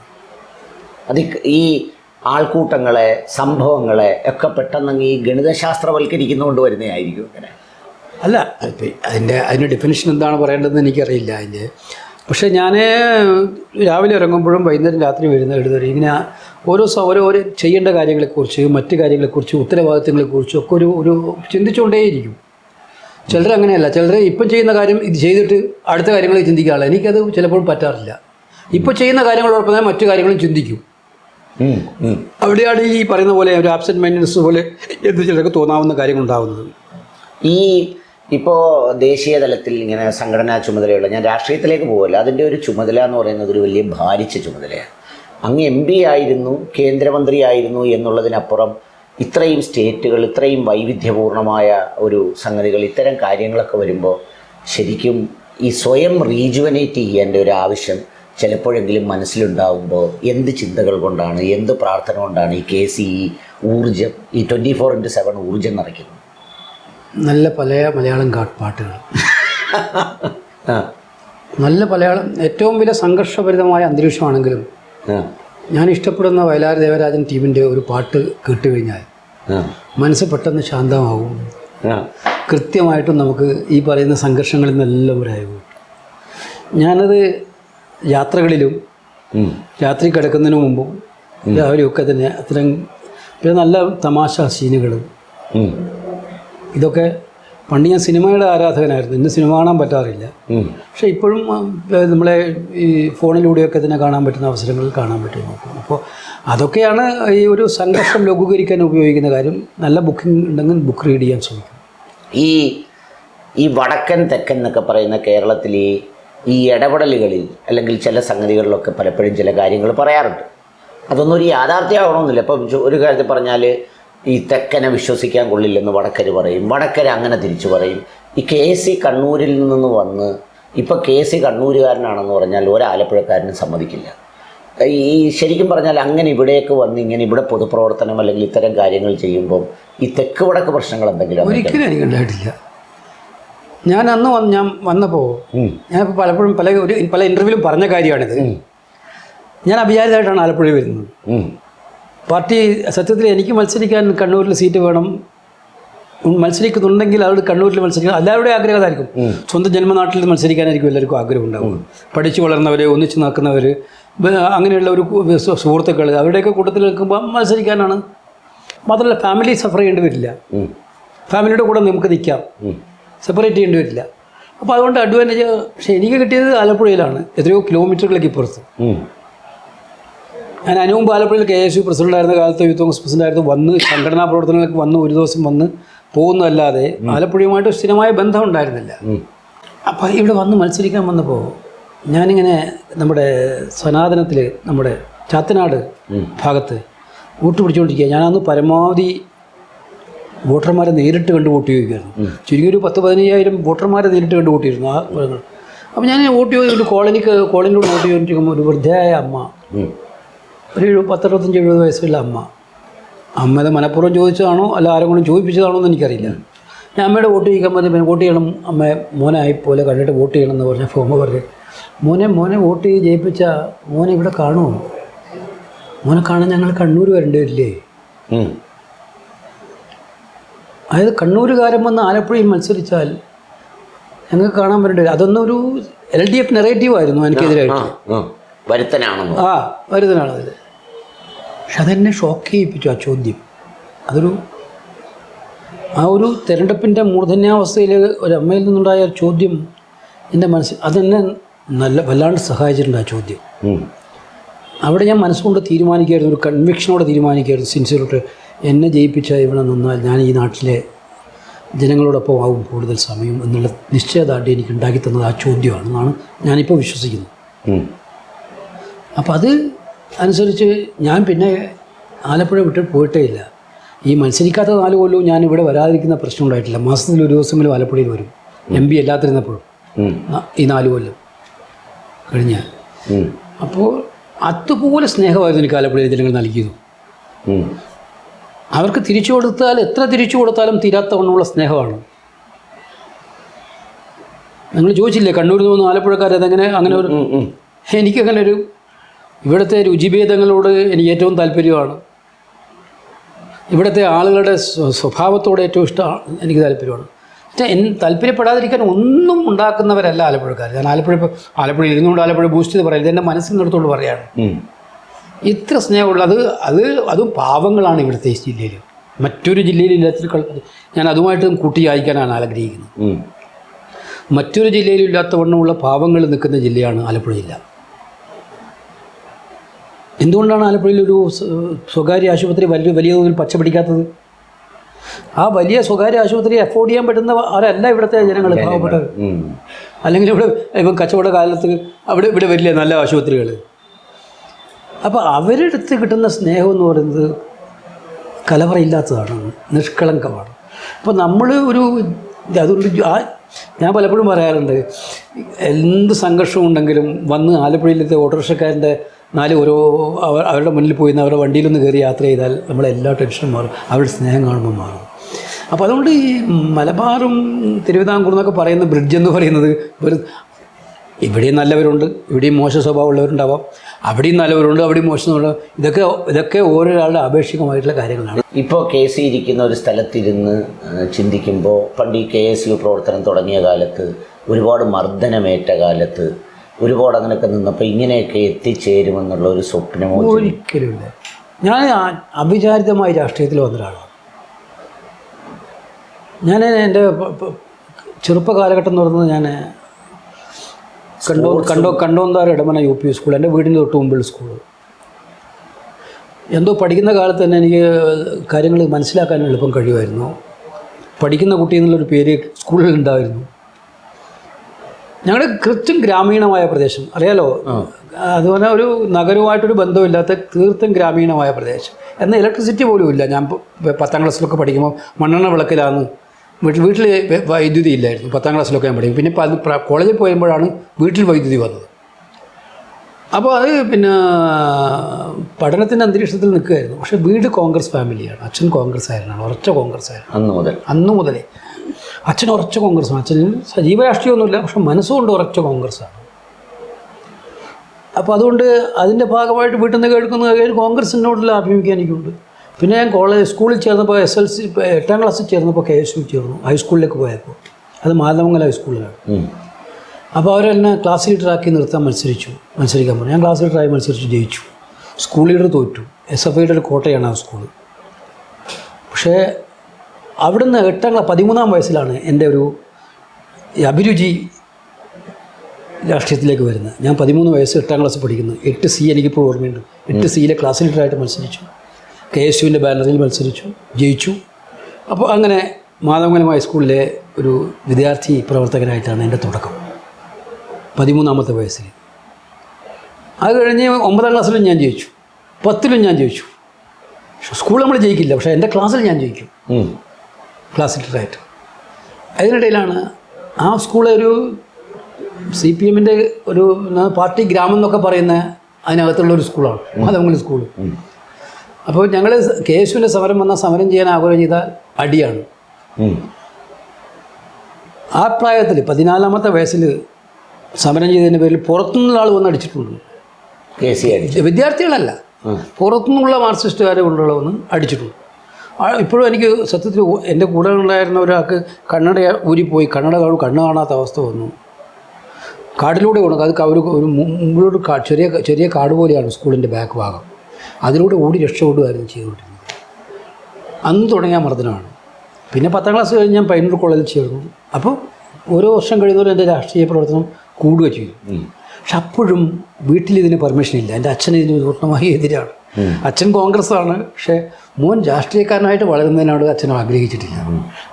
B: അത് ഈ- ആൾക്കൂട്ടങ്ങളെ സംഭവങ്ങളെ ഒക്കെ പെട്ടെന്ന് ഈ ഗണിതശാസ്ത്രവൽക്കരിക്കുന്നതുകൊണ്ട് വരുന്നതായിരിക്കും അങ്ങനെ
A: അല്ല അതിന്റെ അതിന്റെ ഡെഫിനിഷൻ എന്താണ് പറയേണ്ടതെന്ന് എനിക്കറിയില്ല. അതിന്റെ പക്ഷേ ഞാൻ രാവിലെ ഇറങ്ങുമ്പോഴും വൈകുന്നേരം രാത്രി വരുന്ന എഴുതുന്നത് ഇങ്ങനെ ഓരോ ഓരോ ഓരോ ചെയ്യേണ്ട കാര്യങ്ങളെക്കുറിച്ച് മറ്റ് കാര്യങ്ങളെക്കുറിച്ച് ഉത്തരവാദിത്തങ്ങളെക്കുറിച്ചും ഒക്കെ ഒരു ഒരു ചിന്തിച്ചുകൊണ്ടേയിരിക്കും. ചിലർ അങ്ങനെയല്ല. ചിലർ ഇപ്പം ചെയ്യുന്ന കാര്യം ഇത് ചെയ്തിട്ട് അടുത്ത കാര്യങ്ങൾ ചിന്തിക്കാറില്ല. എനിക്കത് ചിലപ്പോൾ പറ്റാറില്ല. ഇപ്പോൾ ചെയ്യുന്ന കാര്യങ്ങളോടൊപ്പം തന്നെ മറ്റു കാര്യങ്ങളും ചിന്തിക്കും. അവിടെയാണ് ഈ പറയുന്ന പോലെ ഒരു ആബ്സെന്റ് മൈൻഡൻസ് പോലെ എന്ത് ചിലർക്ക് തോന്നാവുന്ന കാര്യങ്ങളുണ്ടാവുന്നത്.
B: ഈ ഇപ്പോൾ ദേശീയ തലത്തിൽ ഇങ്ങനെ സംഘടനാ ചുമതലയുള്ള ഞാൻ രാഷ്ട്രീയത്തിലേക്ക് പോകില്ല അതിന്റെ ഒരു ചുമതല എന്ന് പറയുന്നത് ഒരു വലിയ ഭാരിച്ച ചുമതലയാണ്. അങ്ങ് എം പി ആയിരുന്നു കേന്ദ്രമന്ത്രി ആയിരുന്നു എന്നുള്ളതിനപ്പുറം ഇത്രയും സ്റ്റേറ്റുകൾ ഇത്രയും വൈവിധ്യപൂർണമായ ഒരു സംഗതികൾ ഇത്തരം കാര്യങ്ങളൊക്കെ വരുമ്പോൾ ശരിക്കും ഈ സ്വയം റീജുവനേറ്റ് ചെയ്യേണ്ട ഒരു ആവശ്യം ചിലപ്പോഴെങ്കിലും മനസ്സിലുണ്ടാവുമ്പോൾ എന്ത് ചിന്തകൾ കൊണ്ടാണ് എന്ത് പ്രാർത്ഥന കൊണ്ടാണ് ഈ കെ സി ഊർജം ഈ ട്വന്റി ഫോർ ഇന്റു സെവൻ ഊർജം നിറയ്ക്കുന്നു
A: നല്ല പല മലയാളം കാട്ടുപാട്ടുകൾ. പാട്ടുകൾ നല്ല മലയാളം ഏറ്റവും വലിയ സംഘർഷഭരിതമായ അന്തരീക്ഷമാണെങ്കിലും ഞാൻ ഇഷ്ടപ്പെടുന്ന വയലാർ ദേവരാജൻ ടീമിന്റെ ഒരു പാട്ട് കേട്ടുകഴിഞ്ഞാൽ
B: കഴിഞ്ഞാൽ
A: മനസ്സ് പെട്ടെന്ന്
B: ശാന്തമാകും
A: കൃത്യമായിട്ടും നമുക്ക് ഈ പറയുന്ന സംഘർഷങ്ങളിൽ നിന്നെല്ലാം ഒരു അയവ് കിട്ടും. ഞാനത് യാത്രകളിലും. രാത്രി കിടക്കുന്നതിന് മുമ്പും രാവിലെയൊക്കെ തന്നെ അത്തരം നല്ല തമാശ സീനുകൾ. ഇതൊക്കെ പണ്ട് ഞാൻ സിനിമയുടെ ആരാധകനായിരുന്നു. ഇന്ന് സിനിമ കാണാൻ പറ്റാറില്ല. പക്ഷെ ഇപ്പോഴും നമ്മളെ ഈ ഫോണിലൂടെയൊക്കെ തന്നെ കാണാൻ പറ്റുന്ന അവസരങ്ങൾ കാണാൻ പറ്റും നോക്കും അപ്പോൾ അതൊക്കെയാണ് ഈ ഒരു സംഘർഷം ലഘൂകരിക്കാൻ ഉപയോഗിക്കുന്ന കാര്യം. നല്ല ബുക്കിംഗ് ഉണ്ടെങ്കിൽ ബുക്ക് റീഡ് ചെയ്യാൻ ശ്രമിക്കും.
B: ഈ ഈ വടക്കൻ തെക്കൻ എന്നൊക്കെ പറയുന്ന കേരളത്തിൽ ഈ ഈ ഇടപെടലുകളിൽ അല്ലെങ്കിൽ ചില സംഗതികളിലൊക്കെ പലപ്പോഴും ചില കാര്യങ്ങൾ പറയാറുണ്ട്. അതൊന്നും ഒരു യാഥാർത്ഥ്യമാകണമെന്നില്ല ഇപ്പം ഒരു കാര്യത്തിൽ പറഞ്ഞാൽ ഈ തെക്കനെ വിശ്വസിക്കാൻ കൊള്ളില്ലെന്ന് വടക്കര് പറയും. വടക്കര് അങ്ങനെ തിരിച്ചു പറയും. ഈ കെ സി കണ്ണൂരിൽ നിന്ന് വന്ന് ഇപ്പം കെ സി കണ്ണൂരുകാരനാണെന്ന് പറഞ്ഞാൽ ഒരാലപ്പുഴക്കാരനും സമ്മതിക്കില്ല. ഈ ശരിക്കും പറഞ്ഞാൽ അങ്ങനെ ഇവിടേക്ക് വന്ന് ഇങ്ങനെ ഇവിടെ പൊതുപ്രവർത്തനം അല്ലെങ്കിൽ ഇത്തരം കാര്യങ്ങൾ ചെയ്യുമ്പം ഈ തെക്ക് വടക്ക് പ്രശ്നങ്ങൾ എന്തെങ്കിലും
A: ഒരിക്കലും എനിക്ക് ഉണ്ടായിട്ടില്ല. ഞാൻ അന്ന് വന്ന് ഞാൻ വന്നപ്പോൾ ഞാൻ ഇപ്പോൾ പലപ്പോഴും പല ഒരു പല ഇന്റർവ്യൂവിലും പറഞ്ഞ കാര്യമാണിത്. ഞാൻ അഭിചാരിതമായിട്ടാണ് ആലപ്പുഴയിൽ വരുന്നത്. പാർട്ടി സത്യത്തിൽ എനിക്ക് മത്സരിക്കാൻ കണ്ണൂരിൽ സീറ്റ് വേണം. മത്സരിക്കുന്നുണ്ടെങ്കിൽ അവരുടെ കണ്ണൂരിൽ മത്സരിക്കണം. എല്ലാവരുടെയും ആഗ്രഹം അതായിരിക്കും. സ്വന്തം ജന്മനാട്ടിൽ മത്സരിക്കാനായിരിക്കും എല്ലാവർക്കും ആഗ്രഹം ഉണ്ടാവും പഠിച്ചു വളർന്നവർ ഒന്നിച്ച് നിൽക്കുന്നവർ അങ്ങനെയുള്ള ഒരു സുഹൃത്തുക്കൾ അവരുടെയൊക്കെ കൂട്ടത്തിൽ നിൽക്കുമ്പോൾ മത്സരിക്കാനാണ്. മാത്രമല്ല ഫാമിലി സഫർ ചെയ്യേണ്ടി വരില്ല. ഫാമിലിയുടെ കൂടെ നമുക്ക് നിൽക്കാം. സെപ്പറേറ്റ് ചെയ്യേണ്ടി വരില്ല. അപ്പോൾ അതുകൊണ്ട് അഡ്വാന്റേജ് പക്ഷേ എനിക്ക് കിട്ടിയത് ആലപ്പുഴയിലാണ്. എത്രയോ കിലോമീറ്ററുകളൊക്കെ ഇപ്പുറത്ത്. ഞാൻ അനുവും ആലപ്പുഴയിൽ കെ എസ് യു പ്രസിഡന്റായിരുന്ന കാലത്ത് യൂത്ത് കോൺഗ്രസ് പ്രസിഡന്റായിരുന്നു വന്ന് സംഘടനാ പ്രവർത്തനങ്ങൾക്ക് വന്ന് ഒരു ദിവസം വന്ന് പോകുന്നതല്ലാതെ ആലപ്പുഴയുമായിട്ട് സ്ഥിരമായ ബന്ധം ഉണ്ടായിരുന്നില്ല. അപ്പോൾ ഇവിടെ വന്ന് മത്സരിക്കാൻ വന്നപ്പോൾ ഞാനിങ്ങനെ നമ്മുടെ സനാതനത്തിൽ നമ്മുടെ ചാത്തനാട് ഭാഗത്ത് വോട്ട് പിടിച്ചുകൊണ്ടിരിക്കുക ഞാനന്ന് പരമാവധി വോട്ടർമാരെ നേരിട്ട് കണ്ട് വോട്ട് ചെയ്യുകയായിരുന്നു ചുരുങ്ങി ഒരു പത്ത് പതിനയ്യായിരം വോട്ടർമാരെ നേരിട്ട് കണ്ട് വോട്ട് ചെയ്തിരുന്നു ആ അപ്പോൾ ഞാൻ വോട്ട് ചെയ്ത് ഒരു കോളനിക്ക് കോളനിയിലൂടെ വോട്ട് ചെയ്തുകൊണ്ടിരിക്കുമ്പോൾ ഒരു വൃദ്ധയായ അമ്മ. ഒരു പത്ത് പത്തറുപത്തഞ്ച് എഴുപത് വയസ്സുള്ള അമ്മ. അമ്മ ഇത് മനഃപൂർവം ചോദിച്ചതാണോ അല്ല ആരും കൂടെ ചോദിപ്പിച്ചതാണോ എന്ന് എനിക്കറിയില്ല. ഞാൻ അമ്മയുടെ വോട്ട് ചെയ്യിക്കാൻ പറഞ്ഞ് പിന്നെ വോട്ട് ചെയ്യണം അമ്മ മോനായി പോലെ കണ്ടിട്ട് വോട്ട് ചെയ്യണം എന്ന് പറഞ്ഞ ഫോമ പറഞ്ഞു. മോനെ മോനെ വോട്ട് ചെയ്ത് ജയിപ്പിച്ച മോനെ ഇവിടെ കാണുമോ? മോനെ കാണാൻ ഞങ്ങൾ കണ്ണൂർ വരേണ്ടി വരില്ലേ അതായത് കണ്ണൂരുകാരൻ വന്ന് ആലപ്പുഴയിൽ മത്സരിച്ചാൽ ഞങ്ങൾക്ക് കാണാൻ വരേണ്ടി വരും അതൊന്നും ഒരു എൽ ഡി എഫ് നെറേറ്റീവ് ആയിരുന്നു എനിക്കെതിരായിട്ട്.
B: ആ, വരുത്തനാണത് വരുത്തനാണെന്ന്.
A: ആ പക്ഷെ അതെന്നെ ഷോക്ക് ചെയ്യിപ്പിച്ചു ആ ചോദ്യം. അതൊരു ആ ഒരു തിരഞ്ഞെടുപ്പിന്റെ മൂർധന്യാവസ്ഥയിൽ ഒരമ്മയിൽ നിന്നുണ്ടായ ഒരു ചോദ്യം എന്റെ മനസ്സിൽ അതെന്നെ നല്ല വല്ലാണ്ട് സഹായിച്ചിട്ടുണ്ട് ആ ചോദ്യം. അവിടെ ഞാൻ മനസ്സുകൊണ്ട് തീരുമാനിക്കുകയായിരുന്നു ഒരു കൺവിക്ഷനോടെ തീരുമാനിക്കുകയായിരുന്നു സിൻസിയറോട്ട് എന്നെ ജയിപ്പിച്ച ഇവിടെ നിന്നാൽ ഞാൻ ഈ നാട്ടിലെ ജനങ്ങളോടൊപ്പം ആവും കൂടുതൽ സമയം എന്നുള്ള നിശ്ചയദാർഢ്യം എനിക്ക് ഉണ്ടാക്കി തന്നത് ആ ചോദ്യമാണെന്നാണ് ഞാനിപ്പോൾ വിശ്വസിക്കുന്നത്.
B: അപ്പം
A: അപ്പോൾ അത് അനുസരിച്ച് ഞാൻ പിന്നെ ആലപ്പുഴ വിട്ട് പോയിട്ടേ ഇല്ല. ഈ മത്സരിക്കാത്ത നാല് കൊല്ലവും ഞാൻ ഇവിടെ വരാതിരിക്കുന്ന പ്രശ്നം ഉണ്ടായിട്ടില്ല. മാസത്തിൽ ഒരു ദിവസമെങ്കിലും ആലപ്പുഴയിൽ വരും. എം പി അല്ലാത്തിരുന്നപ്പോഴും. ഈ നാല് കൊല്ലം. കഴിഞ്ഞ. അപ്പോൾ അതുപോലെ സ്നേഹമായിരുന്നു എനിക്ക് ആലപ്പുഴയിൽ ജനങ്ങൾ നൽകിയത്. അവർക്ക് തിരിച്ചു കൊടുത്താൽ എത്ര തിരിച്ചു കൊടുത്താലും തീരാത്ത വണ്ണമുള്ള സ്നേഹമാണ്. നിങ്ങൾ ചോദിച്ചില്ലേ കണ്ണൂരിൽ നിന്ന് ആലപ്പുഴക്കാരത് അങ്ങനെ അതെങ്ങനെ അങ്ങനെ ഒരു. എനിക്കങ്ങനെ ഒരു ഇവിടുത്തെ രുചിഭേദങ്ങളോട് എനിക്ക് ഏറ്റവും താല്പര്യമാണ്. ഇവിടുത്തെ ആളുകളുടെ സ്വ- സ്വഭാവത്തോട് ഏറ്റവും ഇഷ്ടമാണ് എനിക്ക് താല്പര്യമാണ്. പക്ഷേ എൻ താല്പര്യപ്പെടാതിരിക്കാൻ ഒന്നും ഉണ്ടാക്കുന്നവരല്ല ആലപ്പുഴക്കാർ ഞാൻ ആലപ്പുഴ ആലപ്പുഴ ആലപ്പുഴയിൽ ഇരുന്നുകൊണ്ട് ആലപ്പുഴ ബൂസ്റ്റ് ചെയ്ത് പറയില്ല. എന്റെ മനസ്സിൽ നിന്നെടുത്തോണ്ട് പറയാണ് ഇത്ര സ്നേഹമുള്ള അത് അത് പാവങ്ങളാണ് ഇവിടുത്തെ ഈ ജില്ലയിൽ. മറ്റൊരു ജില്ലയിൽ ഇല്ലാത്ത ഞാൻ അതുമായിട്ട് കൂട്ടി ആയിക്കാനാണ് ആഗ്രഹിക്കുന്നത്. മറ്റൊരു ജില്ലയിലില്ലാത്ത വണ്ണമുള്ള പാവങ്ങൾ നിൽക്കുന്ന ജില്ലയാണ് ആലപ്പുഴ ജില്ല. എന്തുകൊണ്ടാണ് ആലപ്പുഴയിൽ ഒരു സ്വ- സ്വകാര്യ ആശുപത്രി വലിയ വലിയ തോതിൽ പച്ച പിടിക്കാത്തത്? ആ വലിയ സ്വകാര്യ ആശുപത്രി അഫോർഡ് ചെയ്യാൻ പറ്റുന്ന അവരല്ല ഇവിടുത്തെ ജനങ്ങൾ
B: പാവപ്പെട്ടത്
A: അല്ലെങ്കിൽ ഇവിടെ ഇപ്പം കച്ചവട കാലത്ത് അവിടെ ഇവിടെ വലിയ നല്ല ആശുപത്രികൾ അപ്പോൾ അവരെടുത്ത് കിട്ടുന്ന സ്നേഹം എന്ന് പറയുന്നത് കലവറയില്ലാത്തതാണ് നിഷ്കളങ്കമാണ്. അപ്പോൾ നമ്മൾ ഒരു അതുകൊണ്ട് ആ ഞാൻ പലപ്പോഴും പറയാറുണ്ട് എന്ത് സംഘർഷമുണ്ടെങ്കിലും വന്ന് ആലപ്പുഴയിലത്തെ ഓട്ടോറിക്ഷക്കാരന്റെ നാല് ഓരോ അവരുടെ മുന്നിൽ പോയി അവരുടെ വണ്ടിയിലൊന്ന് കയറി യാത്ര ചെയ്താൽ നമ്മളെ എല്ലാ ടെൻഷനും മാറും. അവരുടെ സ്നേഹം കാണുമ്പോൾ മാറും. അപ്പോൾ അതുകൊണ്ട് ഈ മലബാറും തിരുവിതാംകൂർ എന്നൊക്കെ പറയുന്ന ബ്രിഡ്ജ് എന്ന് പറയുന്നത് ഒരു ഇവിടെയും നല്ലവരുണ്ട് ഇവിടെയും മോശ സ്വഭാവമുള്ളവരുണ്ടാവാം അവിടെയും നല്ലവരുണ്ട് അവിടെയും മോശമുണ്ട് ഇതൊക്കെ ഇതൊക്കെ ഓരോരാളുടെ ആപേക്ഷികമായിട്ടുള്ള കാര്യങ്ങളാണ്.
B: ഇപ്പോൾ കെ സി ഇരിക്കുന്ന ഒരു സ്ഥലത്തിരുന്ന് ചിന്തിക്കുമ്പോൾ പണ്ട് ഈ കെ എസ് യു പ്രവർത്തനം തുടങ്ങിയ കാലത്ത് ഒരുപാട് മർദ്ദനമേറ്റ കാലത്ത് ഒരുപാട് അങ്ങനെയൊക്കെ നിന്നപ്പോൾ ഇങ്ങനെയൊക്കെ എത്തിച്ചേരുമെന്നുള്ള ഒരു സ്വപ്നമോ
A: ഒരിക്കലുമില്ല. ഞാൻ അവിചാരിതമായി രാഷ്ട്രീയത്തിൽ വന്ന ഒരാളാണ് ഞാൻ എന്റെ ചെറുപ്പ കാലഘട്ടം എന്ന് പറയുന്നത് ഞാൻ കണ്ടോ കണ്ടോ കണ്ടോന്താർ ഇടമന യു പി സ്കൂൾ എന്റെ വീടിന്റെ തൊട്ട് മുമ്പിൽ സ്കൂൾ. എന്തോ പഠിക്കുന്ന കാലത്ത് തന്നെ എനിക്ക് കാര്യങ്ങൾ മനസ്സിലാക്കാൻ എളുപ്പം കഴിയുമായിരുന്നു. പഠിക്കുന്ന കുട്ടി എന്നുള്ളൊരു പേര് സ്കൂളിൽ ഉണ്ടായിരുന്നു. ഞങ്ങളുടെ കൃത്യം ഗ്രാമീണമായ പ്രദേശം. അറിയാലോ? അതുപോലെ ഒരു നഗരവുമായിട്ടൊരു ബന്ധമില്ലാത്ത തീർത്തും ഗ്രാമീണമായ പ്രദേശം. എന്നാൽ ഇലക്ട്രിസിറ്റി പോലും ഇല്ല. ഞാൻ പത്താം ക്ലാസ്സിലൊക്കെ പഠിക്കുമ്പോൾ മണ്ണെണ്ണ വിളക്കിലാണ് വീട്ടിൽ വീട്ടിൽ വൈദ്യുതി ഇല്ലായിരുന്നു. പത്താം ക്ലാസ്സിലൊക്കെ ഞാൻ പഠിക്കും. പിന്നെ കോളേജിൽ പോയുമ്പോഴാണ് വീട്ടിൽ വൈദ്യുതി വന്നത്. അപ്പോൾ അത് പിന്നെ പഠനത്തിന്റെ അന്തരീക്ഷത്തിൽ നിൽക്കുകയായിരുന്നു. പക്ഷേ വീട് കോൺഗ്രസ് ഫാമിലിയാണ് അച്ഛൻ കോൺഗ്രസ് ആയിരുന്നു ഉറച്ച കോൺഗ്രസ് ആയിരുന്നു.
B: അന്ന് മുതൽ.
A: അന്ന് മുതലേ. അച്ഛൻ ഉറച്ച കോൺഗ്രസ്സാണ് അച്ഛന് സജീവ രാഷ്ട്രീയമൊന്നുമില്ല പക്ഷെ മനസ്സുകൊണ്ട് ഉറച്ച കോൺഗ്രസ്സാണ്. അപ്പോൾ അതുകൊണ്ട് അതിന്റെ ഭാഗമായിട്ട് വീട്ടിൽ നിന്ന് കേൾക്കുന്ന കോൺഗ്രസിനോടുള്ള ആഭിമുഖ്യം എനിക്കുണ്ട്. പിന്നെ ഞാൻ കോളേജ് സ്കൂളിൽ ചേർന്നപ്പോൾ എസ് എൽ സി എട്ടാം ക്ലാസ്സിൽ ചേർന്നപ്പോൾ കെ എസ് യു ചേർന്നു ഹൈസ്കൂളിലേക്ക് പോയപ്പോൾ. അത് മാതമംഗല ഹൈസ്കൂളിലാണ്. അപ്പോൾ അവരെന്നെ ക്ലാസ് ലീഡറാക്കി നിർത്താൻ മത്സരിച്ചു മത്സരിക്കാൻ പറഞ്ഞു. ഞാൻ ക്ലാസ് ലീഡറായി മത്സരിച്ച് ജയിച്ചു. സ്കൂൾ ലീഡർ തോറ്റു. എസ് എഫ് ഐയുടെ ഒരു കോട്ടയാണ് ആ സ്കൂൾ പക്ഷേ അവിടുന്ന് എട്ടാം ക്ലാസ് പതിമൂന്നാം വയസ്സിലാണ് എന്റെ ഒരു അഭിരുചി രാഷ്ട്രീയത്തിലേക്ക് വരുന്നത്. ഞാൻ പതിമൂന്ന് വയസ്സ് എട്ടാം ക്ലാസ് പഠിക്കുന്നു. എട്ട് സി എനിക്കിപ്പോൾ ഓർമ്മയുണ്ട്. എട്ട് സിയിലെ ക്ലാസ് ലീഡറായിട്ട് മത്സരിച്ചു. കെ എസ് യുവിന്റെ ബാനറിൽ മത്സരിച്ചു. ജയിച്ചു. അപ്പോൾ അങ്ങനെ മാധവമംഗലം ഹൈസ്കൂളിലെ ഒരു വിദ്യാർത്ഥി പ്രവർത്തകനായിട്ടാണ് എന്റെ തുടക്കം. പതിമൂന്നാമത്തെ വയസ്സിൽ. അത് കഴിഞ്ഞ് ഒമ്പതാം ക്ലാസ്സിലും ഞാൻ ജയിച്ചു. പത്തിലും ഞാൻ ജയിച്ചു. സ്കൂൾ നമ്മൾ ജയിക്കില്ല. പക്ഷേ എന്റെ ക്ലാസ്സിൽ ഞാൻ ജയിക്കും. ക്ലാസ് ലിറ്ററേറ്റ് അതിനിടയിലാണ് ആ സ്കൂളെ ഒരു സി പി എമ്മിന്റെ ഒരു പാർട്ടി ഗ്രാമം എന്നൊക്കെ പറയുന്ന അതിനകത്തുള്ള ഒരു സ്കൂളാണ്. മാധവങ്ങളിൽ സ്കൂൾ അപ്പോൾ ഞങ്ങൾ കേശുവിന്റെ സമരം വന്നാൽ സമരം ചെയ്യാൻ ആഗ്രഹം ചെയ്താൽ അടിയാണ്. ആ പ്രായത്തിൽ പതിനാലാമത്തെ വയസ്സിൽ സമരം ചെയ്തതിന്റെ പേരിൽ പുറത്തുനിന്നുള്ള ആൾ വന്ന് അടിച്ചിട്ടുണ്ട്.
B: കെ സി അടിച്ചു
A: വിദ്യാർത്ഥികളല്ല. പുറത്തുനിന്നുള്ള മാർക്സിസ്റ്റുകാരെ കൊണ്ടുള്ള വന്ന് അടിച്ചിട്ടുണ്ട്. ഇപ്പോഴും എനിക്ക് സത്യത്തിൽ എന്റെ കൂടെ ഉണ്ടായിരുന്ന ഒരാൾക്ക് കണ്ണട ഊരിപ്പോയി കണ്ണട കാണും കണ്ണ് കാണാത്ത അവസ്ഥ വന്നു. കാടിലൂടെ പോകണം അത് ഒരു ഒരു മുമ്പിലൊരു കാ- ചെറിയ ചെറിയ കാട് പോലെയാണ് സ്കൂളിന്റെ ബാക്ക് ഭാഗം. അതിലൂടെ ഓടി രക്ഷപ്പെടുകയായിരുന്നു ചെയ്തുകൊണ്ടിരുന്നത്. അന്ന് തുടങ്ങിയ മർദ്ദനമാണ്. പിന്നെ പത്താം ക്ലാസ് കഴിഞ്ഞ് ഞാൻ പൈനൂർ കോളേജിൽ ചേർന്നു. അപ്പോൾ ഓരോ വർഷം കഴിയുന്നവരും എന്റെ രാഷ്ട്രീയ പ്രവർത്തനം കൂടുക
B: ചെയ്യും
A: പക്ഷെ അപ്പോഴും വീട്ടിൽ ഇതിന് പെർമിഷൻ ഇല്ല. എന്റെ അച്ഛൻ ഇതിന് പൂർണമായി എതിരാണ്. അച്ഛൻ കോൺഗ്രസ് ആണ് പക്ഷേ മോൻ രാഷ്ട്രീയക്കാരനായിട്ട് വളരുന്നതിനോട് അച്ഛൻ ആഗ്രഹിച്ചിട്ടില്ല.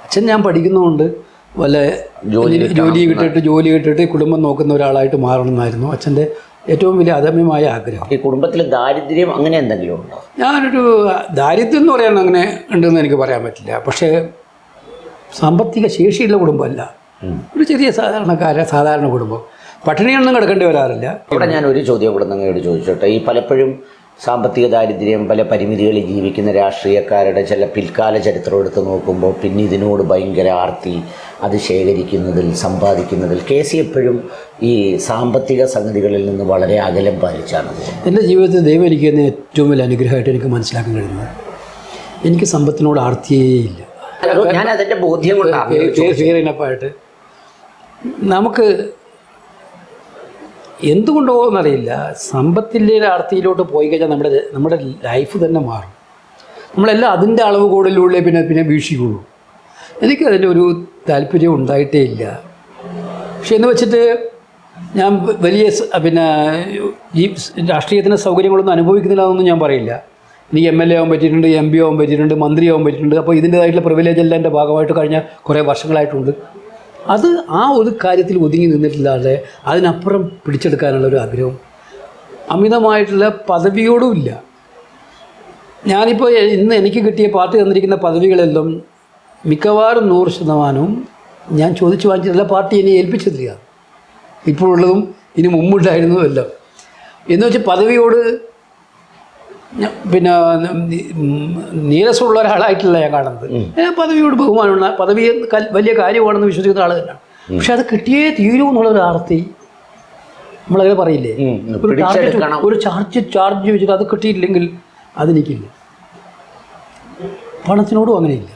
A: അച്ഛൻ ഞാൻ പഠിക്കുന്നതുകൊണ്ട് വല്ല
B: ജോലി
A: ജോലി കിട്ടിയിട്ട് ജോലി കിട്ടിയിട്ട് കുടുംബം നോക്കുന്ന ഒരാളായിട്ട് മാറണമെന്നായിരുന്നു അച്ഛന്റെ ഏറ്റവും വലിയ അദമ്യമായ ആഗ്രഹം.
B: ഈ കുടുംബത്തിൽ ദാരിദ്ര്യം അങ്ങനെ എന്തെങ്കിലും ഉണ്ടോ?
A: ഞാനൊരു ദാരിദ്ര്യം എന്ന് പറയാൻ അങ്ങനെ ഉണ്ടെന്ന് എനിക്ക് പറയാൻ പറ്റില്ല. പക്ഷേ സാമ്പത്തിക ശേഷിയുള്ള കുടുംബമല്ല. ഒരു ചെറിയ സാധാരണക്കാര സാധാരണ കുടുംബം. പട്ടിണിയൊന്നും കിടക്കേണ്ടി വരാറില്ല.
B: ഇവിടെ ഞാൻ ഒരു ചോദ്യം ഇവിടെ നിങ്ങളോട് ചോദിച്ചോട്ടെ. ഈ പലപ്പോഴും സാമ്പത്തിക ദാരിദ്ര്യം പല പരിമിതികളിൽ ജീവിക്കുന്ന രാഷ്ട്രീയക്കാരുടെ ചില പിൽക്കാല ചരിത്രം എടുത്ത് നോക്കുമ്പോൾ പിന്നെ ഇതിനോട് ഭയങ്കര ആർത്തി അത് ശേഖരിക്കുന്നതിൽ സമ്പാദിക്കുന്നതിൽ. കെ സി എപ്പോഴും ഈ സാമ്പത്തിക സംഗതികളിൽ നിന്ന് വളരെ അകലം പാലിച്ചാണ്.
A: എന്റെ ജീവിതത്തിൽ ദൈവം എനിക്ക് തന്നെ ഏറ്റവും വലിയ അനുഗ്രഹമായിട്ട് എനിക്ക് മനസ്സിലാക്കാൻ കഴിയുന്നത് എനിക്ക് സമ്പത്തിനോട് ആർത്തിയേ ഇല്ല.
B: ഞാൻ അതിന്റെ ബോധ്യം കൊണ്ടാണ്
A: നമുക്ക് എന്തുകൊണ്ടോ എന്നറിയില്ല സമ്പത്തിന്റെ അർത്ഥയിലോട്ട് പോയി കഴിഞ്ഞാൽ നമ്മുടെ നമ്മുടെ ലൈഫ് തന്നെ മാറും. നമ്മളെല്ലാം അതിന്റെ അളവ് കൂടുതലുള്ള പിന്നെ പിന്നെ വീക്ഷിക്കുള്ളൂ. എനിക്ക് അതിന്റെ ഒരു താല്പര്യം ഉണ്ടായിട്ടേ ഇല്ല. പക്ഷെ എന്ന് വെച്ചിട്ട് ഞാൻ വലിയ പിന്നെ ഈ രാഷ്ട്രീയത്തിന്റെ സൗകര്യങ്ങളൊന്നും അനുഭവിക്കുന്നില്ല എന്നൊന്നും ഞാൻ പറയില്ല. എനിക്ക് എം എൽ എ ആവാൻ പറ്റിയിട്ടുണ്ട് എം പി ആവാൻ പറ്റിയിട്ടുണ്ട് മന്ത്രി ആവാൻ പറ്റിയിട്ടുണ്ട്. അപ്പോൾ ഇതിന്റേതായിട്ടുള്ള പ്രിവിലേജ് എല്ലാം എന്റെ ഭാഗമായിട്ട് കഴിഞ്ഞ കുറേ വർഷങ്ങളായിട്ടുണ്ട്. അത് ആ ഒരു കാര്യത്തിൽ ഒതുങ്ങി നിന്നിട്ടില്ലാതെ അതിനപ്പുറം പിടിച്ചെടുക്കാനുള്ള ഒരു ആഗ്രഹം. അമിതമായിട്ടുള്ള പദവിയോടും ഇല്ല. ഞാനിപ്പോൾ ഇന്ന് എനിക്ക് കിട്ടിയ പാർട്ടി തന്നിരിക്കുന്ന പദവികളെല്ലാം മിക്കവാറും നൂറ് ശതമാനവും ഞാൻ ചോദിച്ചു വാങ്ങിച്ചിട്ടില്ല പാർട്ടി എന്നെ ഏൽപ്പിച്ചിട്ടില്ല ഇപ്പോഴുള്ളതും ഇനി മുമ്പുണ്ടായിരുന്നതും എല്ലാം. എന്ന് വെച്ച് പദവിയോട് പിന്നെ നീരസമുള്ള ഒരാളായിട്ടല്ല ഞാൻ കാണുന്നത്. പദവിയോട് ബഹുമാനമുള്ള പദവി വലിയ കാര്യമാണെന്ന് വിശ്വസിക്കുന്ന ആൾ തന്നെയാണ്. പക്ഷെ അത് കിട്ടിയേ തീരൂ എന്നുള്ളൊരു ആർത്തി നമ്മളങ്ങനെ പറയില്ലേ. ഒരു ടാർഗറ്റ് ഒരു ചാർജ് ചാർജ് വെച്ചിട്ട് അത് കിട്ടിയില്ലെങ്കിൽ അതെനിക്കില്ല. പണത്തിനോടും അങ്ങനെയില്ല.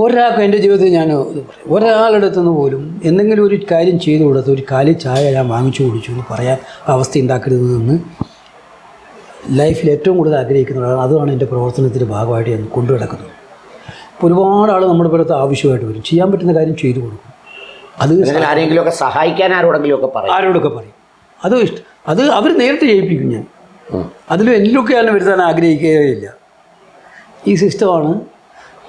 A: ഒരാൾക്ക് എന്റെ ജീവിതത്തിൽ ഞാൻ ഇത് പറയും ഒരാളുടെ അടുത്തുനിന്ന് പോലും എന്തെങ്കിലും ഒരു കാര്യം ചെയ്തു കൊടുത്ത് ഒരു കാലി ചായ ഞാൻ വാങ്ങിച്ചു കുടിച്ചു എന്ന് പറയാൻ അവസ്ഥ ഉണ്ടാക്കരുതെന്ന് ലൈഫിൽ ഏറ്റവും കൂടുതൽ ആഗ്രഹിക്കുന്നതാണ് അതാണ് എന്റെ പ്രവർത്തനത്തിന്റെ ഭാഗമായിട്ട് ഞാൻ കൊണ്ടു നടക്കുന്നത്. ഇപ്പോൾ ഒരുപാട് ആൾ നമ്മുടെ പുറത്ത് ആവശ്യമായിട്ട് വരും. ചെയ്യാൻ പറ്റുന്ന കാര്യം ചെയ്തു കൊടുക്കും. അത്
B: ആരെങ്കിലുമൊക്കെ ആരെങ്കിലും ഒക്കെ സഹായിക്കാൻ ആരോടെങ്കിലുമൊക്കെ പറയും.
A: ആരോടൊക്കെ പറയും. അത് ഇഷ്ടം അത് അവർ നേരിട്ട് ചെയ്യിപ്പിക്കും ഞാൻ. അതിലും എന്നിലൊക്കെ ഞാൻ വരുത്താൻ ആഗ്രഹിക്കുകയില്ല. ഈ സിസ്റ്റമാണ്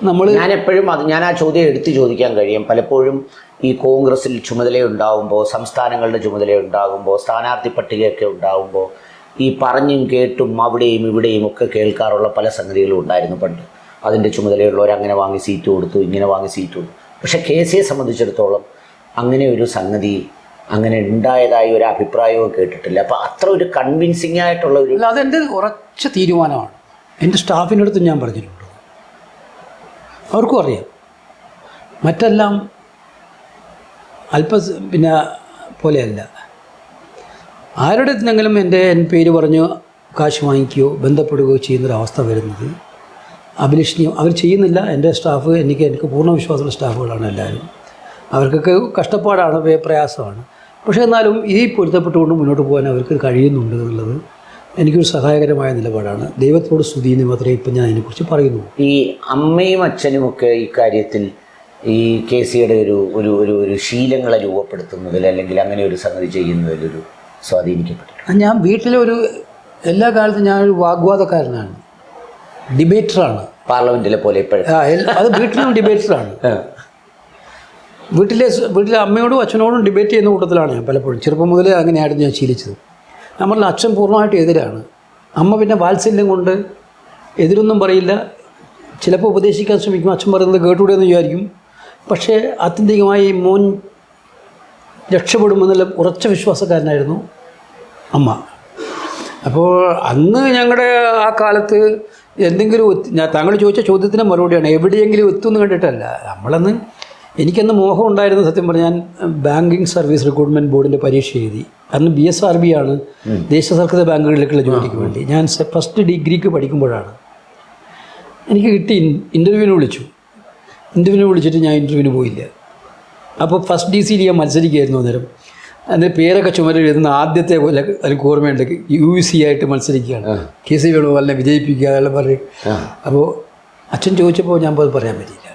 A: നമ്മൾ
B: ഞാൻ എപ്പോഴും അത് ഞാൻ ആ ചോദ്യം എടുത്തു ചോദിക്കാൻ കഴിയും. പലപ്പോഴും ഈ കോൺഗ്രസിൽ ചുമതലയുണ്ടാകുമ്പോൾ സംസ്ഥാനങ്ങളുടെ ചുമതലയുണ്ടാകുമ്പോൾ സ്ഥാനാർത്ഥി പട്ടികയൊക്കെ ഉണ്ടാകുമ്പോൾ ഈ പറഞ്ഞും കേട്ടും അവിടെയും ഇവിടെയും ഒക്കെ കേൾക്കാറുള്ള പല സംഗതികളും ഉണ്ടായിരുന്നു പണ്ട്. അതിന്റെ ചുമതലയുള്ളവർ അങ്ങനെ വാങ്ങി സീറ്റ് കൊടുത്തു ഇങ്ങനെ വാങ്ങി സീറ്റ് കൊടുത്തു. പക്ഷേ കെ സിയെ സംബന്ധിച്ചിടത്തോളം അങ്ങനെ ഒരു സംഗതി അങ്ങനെ ഉണ്ടായതായി ഒരു അഭിപ്രായവും കേട്ടിട്ടില്ല. അപ്പോൾ അത്ര ഒരു കൺവിൻസിങ് ആയിട്ടുള്ള ഒരു
A: അതെന്റെ ഉറച്ച തീരുമാനമാണ്. എന്റെ സ്റ്റാഫിന്റെ അടുത്ത് ഞാൻ പറഞ്ഞിട്ടുണ്ട്. അവർക്കും അറിയാം. മറ്റെല്ലാം അല്പ പിന്നെ പോലെയല്ല. ആരുടെ അടുത്തെങ്കിലും എന്റെ എൻ പേര് പറഞ്ഞ് കാശ് വാങ്ങിക്കുകയോ ബന്ധപ്പെടുകയോ ചെയ്യുന്നൊരവസ്ഥ വരുന്നത്? അഭിലഷണീയം അവർ ചെയ്യുന്നില്ല. എന്റെ സ്റ്റാഫ് എനിക്ക് എനിക്ക് പൂർണ വിശ്വാസമുള്ള സ്റ്റാഫുകളാണ് എല്ലാവരും. അവർക്കൊക്കെ കഷ്ടപ്പാടാണ് പ്രയാസമാണ്. പക്ഷേ എന്നാലും ഈ പൊരുത്തപ്പെട്ടുകൊണ്ട് മുന്നോട്ട് പോകാൻ അവർക്ക് കഴിയുന്നുണ്ട് എന്നുള്ളത് എനിക്കൊരു സഹായകരമായ നിലപാടാണ്. ദൈവത്തോട് സ്തുതി എന്ന് മാത്രമേ ഇപ്പം ഞാൻ അതിനെക്കുറിച്ച് പറയുന്നു
B: ഈ അമ്മയും അച്ഛനും ഒക്കെ ഇക്കാര്യത്തിൽ ഈ കെ സിയുടെ ഒരു ഒരു ഒരു ശീലങ്ങളെ രൂപപ്പെടുത്തുന്നതിൽ അല്ലെങ്കിൽ അങ്ങനെ ഒരു സംഗതി ചെയ്യുന്നതിൽ ഒരു സ്വാധീനിക്കപ്പെട്ടിട്ടുണ്ട്
A: ഞാൻ വീട്ടിലൊരു എല്ലാ കാലത്തും ഞാനൊരു വാഗ്വാദക്കാരനാണ്. ഡിബേറ്ററാണ്
B: പാർലമെന്റിലെ പോലെ ഇപ്പോഴും.
A: അത് വീട്ടിലും ഡിബേറ്ററാണ് വീട്ടിലെ വീട്ടിലെ അമ്മയോടും അച്ഛനോടും ഡിബേറ്റ് ചെയ്യുന്ന കൂട്ടത്തിലാണ് ഞാൻ പലപ്പോഴും. ചെറുപ്പം മുതലേ അങ്ങനെയായിരുന്നു ഞാൻ ശീലിച്ചത്. നമ്മളുടെ അച്ഛൻ പൂർണമായിട്ട് എതിരാണ്. അമ്മ പിന്നെ വാത്സല്യം കൊണ്ട് എതിരൊന്നും പറയില്ല. ചിലപ്പോൾ ഉപദേശിക്കാൻ ശ്രമിക്കും. അച്ഛൻ പറയുന്നത് കേട്ടുകൂടെ എന്ന് വിചാരിക്കും. പക്ഷേ ആത്യന്തികമായി മോൻ രക്ഷപ്പെടുമെന്നുള്ള ഉറച്ച വിശ്വാസക്കാരനായിരുന്നു അമ്മ. അപ്പോൾ അന്ന് ഞങ്ങളുടെ ആ കാലത്ത് എന്തെങ്കിലും ഞാൻ താങ്കൾ ചോദിച്ച ചോദ്യത്തിന് മറുപടിയാണ് എവിടെയെങ്കിലും എത്തുമെന്ന് കണ്ടിട്ടല്ല. നമ്മളന്ന് എനിക്കന്ന് മോഹം ഉണ്ടായിരുന്ന സത്യം പറഞ്ഞാൽ ഞാൻ ബാങ്കിങ് സർവീസ് റിക്രൂട്ട്മെന്റ് ബോർഡിന്റെ പരീക്ഷ എഴുതി. അന്ന് ബി എസ് ആർ ബി ആണ് ദേശീയ സർക്കാർ ബാങ്കുകളിലേക്കുള്ള ജോലിക്ക് വേണ്ടി. ഞാൻ ഫസ്റ്റ് ഡിഗ്രിക്ക് പഠിക്കുമ്പോഴാണ്. എനിക്ക് കിട്ടി ഇന്റർവ്യൂവിന് വിളിച്ചു. ഇന്റർവ്യൂവിന് വിളിച്ചിട്ട് ഞാൻ ഇന്റർവ്യൂവിന് പോയില്ല. അപ്പോൾ ഫസ്റ്റ് ഡി സിയിൽ ഞാൻ മത്സരിക്കുകയായിരുന്നു അന്നേരം. അതിന്റെ പേരൊക്കെ ചുമരിൽ എഴുതുന്ന ആദ്യത്തെ എനിക്ക് ഓർമ്മയുണ്ട്. യു സി ആയിട്ട് മത്സരിക്കുകയാണ്. കെ സി വേണുഗോപാലിനെ വിജയിപ്പിക്കുക അതെല്ലാം പറയും അപ്പോൾ അച്ഛൻ ചോദിച്ചപ്പോൾ ഞാൻ അത് പറയാൻ പറ്റിയില്ല.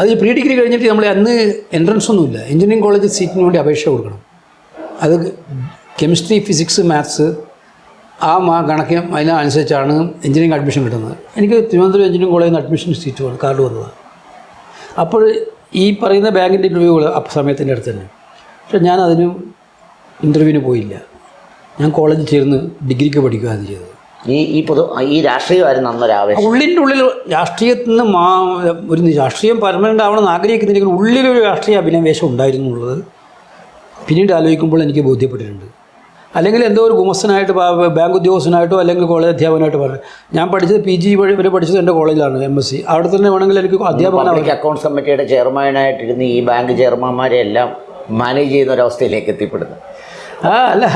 A: അത് പ്രീ ഡിഗ്രി കഴിഞ്ഞിട്ട് നമ്മൾ അന്ന് എൻട്രൻസ് ഒന്നുമില്ല എഞ്ചിനീയറിംഗ് കോളേജ് സീറ്റിന് വേണ്ടി അപേക്ഷ കൊടുക്കണം. അത് കെമിസ്ട്രി ഫിസിക്സ് മാത്സ് ആ മാ കണക്ക് അതിനനുസരിച്ചാണ് എഞ്ചിനീയറിംഗ് അഡ്മിഷൻ കിട്ടുന്നത്. എനിക്ക് തിരുവനന്തപുരം എഞ്ചിനീയറിംഗ് കോളേജിൽ നിന്ന് അഡ്മിഷൻ സീറ്റ് കാർഡ് വന്നത് അപ്പോൾ ഈ പറയുന്ന ബാങ്കിന്റെ ഇന്റർവ്യൂകൾ ആ സമയത്തിന്റെ അടുത്ത് തന്നെ. പക്ഷെ ഞാൻ അതിന് ഇന്റർവ്യൂവിന് പോയില്ല. ഞാൻ കോളേജിൽ ചേർന്ന് ഡിഗ്രിക്ക് പഠിക്കുകയാണ് ചെയ്തത്.
B: ഈ ഈ പൊതു ഈ രാഷ്ട്രീയമായിരുന്നു അന്നൊരാവേശം
A: ഉള്ളിന്റെ ഉള്ളിൽ രാഷ്ട്രീയത്തിൽ നിന്ന് മാ ഒരു രാഷ്ട്രീയം പെർമനന്റ് ആവണമെന്ന് ആഗ്രഹിക്കുന്നില്ലെങ്കിൽ ഉള്ളിലൊരു രാഷ്ട്രീയ അഭിനിവേശം ഉണ്ടായിരുന്നു എന്നുള്ളത് പിന്നീട് ആലോചിക്കുമ്പോൾ എനിക്ക് ബോധ്യപ്പെട്ടിട്ടുണ്ട്. അല്ലെങ്കിൽ എന്തോ ഒരു ഗുമസ്തനായിട്ട് ബാങ്ക് ഉദ്യോഗസ്ഥനായിട്ടോ അല്ലെങ്കിൽ കോളേജ് അധ്യാപകനായിട്ട് പറഞ്ഞു. ഞാൻ പഠിച്ചത് പി ജി വഴി വരെ പഠിച്ചത് എന്റെ കോളേജിലാണ് എം എസ് സി. അവിടെ തന്നെ വേണമെങ്കിൽ എനിക്ക്
B: അധ്യാപകന അക്കൗണ്ട്സ് കമ്മിറ്റിയുടെ ചെയർമാനായിട്ടിരുന്ന് ഈ ബാങ്ക് ചെയർമാന്മാരെ എല്ലാം മാനേജ് ചെയ്യുന്ന ഒരവസ്ഥയിലേക്ക് എത്തിപ്പെടുന്നു.
A: ആ അല്ല.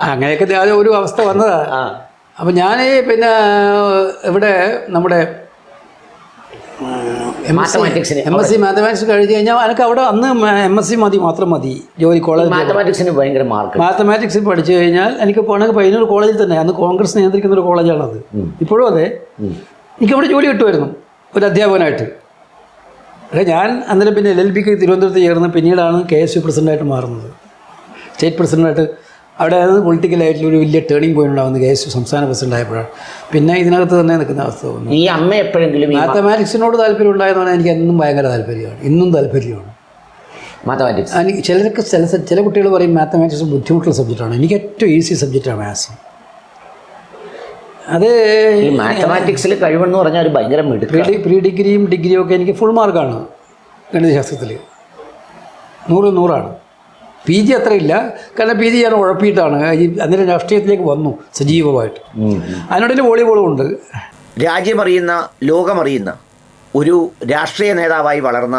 A: അങ്ങനെയൊക്കെ ഒരു അവസ്ഥ
B: വന്നതാണ്
A: അപ്പം ഞാൻ പിന്നെ ഇവിടെ നമ്മുടെ
B: മാത്തമാറ്റിക്സിന്
A: എം എസ് സി മാത്തമാറ്റിക്സ് കഴിഞ്ഞ് കഴിഞ്ഞാൽ എനിക്ക് അവിടെ അന്ന് എം എസ് സി മതി മാത്രം മതി ജോലി കോളേജ്
B: മാത്തമാറ്റിക്സിന് ഭയങ്കര മാർക്ക്
A: മാത്തമാറ്റിക്സ് പഠിച്ചു കഴിഞ്ഞാൽ എനിക്ക് പോകണമെങ്കിൽ പയ്യന്നൂർ കോളേജിൽ തന്നെ. അന്ന് കോൺഗ്രസ് നിയന്ത്രിക്കുന്ന ഒരു കോളേജാണത് ഇപ്പോഴും അതെ. എനിക്ക് അവിടെ ജോലി കിട്ടുമായിരുന്നു ഒരു അധ്യാപകനായിട്ട്. പക്ഷേ ഞാൻ അന്നേരം പിന്നെ എൽ എൽ ബിക്ക് തിരുവനന്തപുരത്ത് ചേർന്ന് പിന്നീടാണ് കെ എസ് യു പ്രസിഡന്റായിട്ട് മാറുന്നത്. സ്റ്റേറ്റ് പ്രസിഡന്റായിട്ട് അവിടെ പൊളിറ്റിക്കലായിട്ടുള്ള ഒരു വലിയ ടേണിംഗ് പോയിന്റ് ഉണ്ടാകുന്നത് കെ എസ് യു സംസ്ഥാന പ്രസിഡന്റ് ആയപ്പോഴാണ്. പിന്നെ ഇതിനകത്ത് തന്നെ നിൽക്കുന്ന അവസ്ഥ തോന്നുന്നു
B: ഈ അമ്മ എപ്പോഴെങ്കിലും
A: മാത്തമാറ്റിക്സിനോട് താല്പര്യം ഉണ്ടായതാണ് എനിക്ക് എന്നും ഭയങ്കര താല്പര്യമാണ്. ഇന്നും താല്പര്യമാണ്.
B: മാത്തമാറ്റിക്സ്
A: എനിക്ക് ചിലർക്ക് ചില ചില കുട്ടികൾ പറയും മാത്തമാറ്റിക്സ് ബുദ്ധിമുട്ടുള്ള സബ്ജക്റ്റാണ്. എനിക്ക് ഏറ്റവും ഈസി സബ്ജക്റ്റാണ് മാത്സ് അത്
B: ഈ മാത്തമാറ്റിക്സിൽ കഴിവെന്ന് പറഞ്ഞാൽ ഒരു ഭയങ്കര
A: പ്രീ പ്രീ ഡിഗ്രിയും ഡിഗ്രിയും ഒക്കെ എനിക്ക് ഫുൾ മാർക്കാണ് ഗണിതശാസ്ത്രത്തിൽ നൂറ് നൂറാണ്. പി ജി അത്രയില്ല കാരണം പി ജി ഞാൻ ഉഴപ്പിയിട്ടാണ്. ഈ അന്നേരം രാഷ്ട്രീയത്തിലേക്ക് വന്നു സജീവമായിട്ട്. അതിനിടയിൽ വോളിബോളും ഉണ്ട്.
B: രാജ്യമറിയുന്ന ലോകമറിയുന്ന ഒരു രാഷ്ട്രീയ നേതാവായി വളർന്ന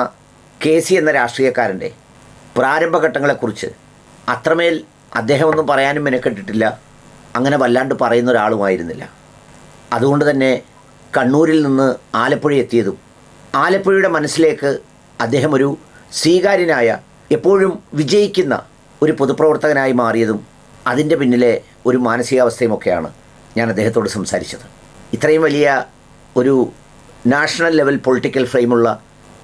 B: കെ സി എന്ന രാഷ്ട്രീയക്കാരന്റെ പ്രാരംഭഘട്ടങ്ങളെക്കുറിച്ച് അത്രമേൽ അദ്ദേഹമൊന്നും പറയാനും മെനക്കെട്ടിട്ടില്ല. അങ്ങനെ വല്ലാണ്ട് പറയുന്ന ഒരാളുമായിരുന്നില്ല. അതുകൊണ്ട് തന്നെ കണ്ണൂരിൽ നിന്ന് ആലപ്പുഴ എത്തിയതും ആലപ്പുഴയുടെ മനസ്സിലേക്ക് അദ്ദേഹം ഒരു സ്വീകാര്യനായ എപ്പോഴും വിജയിക്കുന്ന ഒരു പൊതുപ്രവർത്തകനായി മാറിയതും അതിന്റെ പിന്നിലെ ഒരു മാനസികാവസ്ഥയുമൊക്കെയാണ് ഞാൻ അദ്ദേഹത്തോട് സംസാരിച്ചത്. ഇത്രയും വലിയ ഒരു നാഷണൽ ലെവൽ പൊളിറ്റിക്കൽ ഫ്രെയിമുള്ള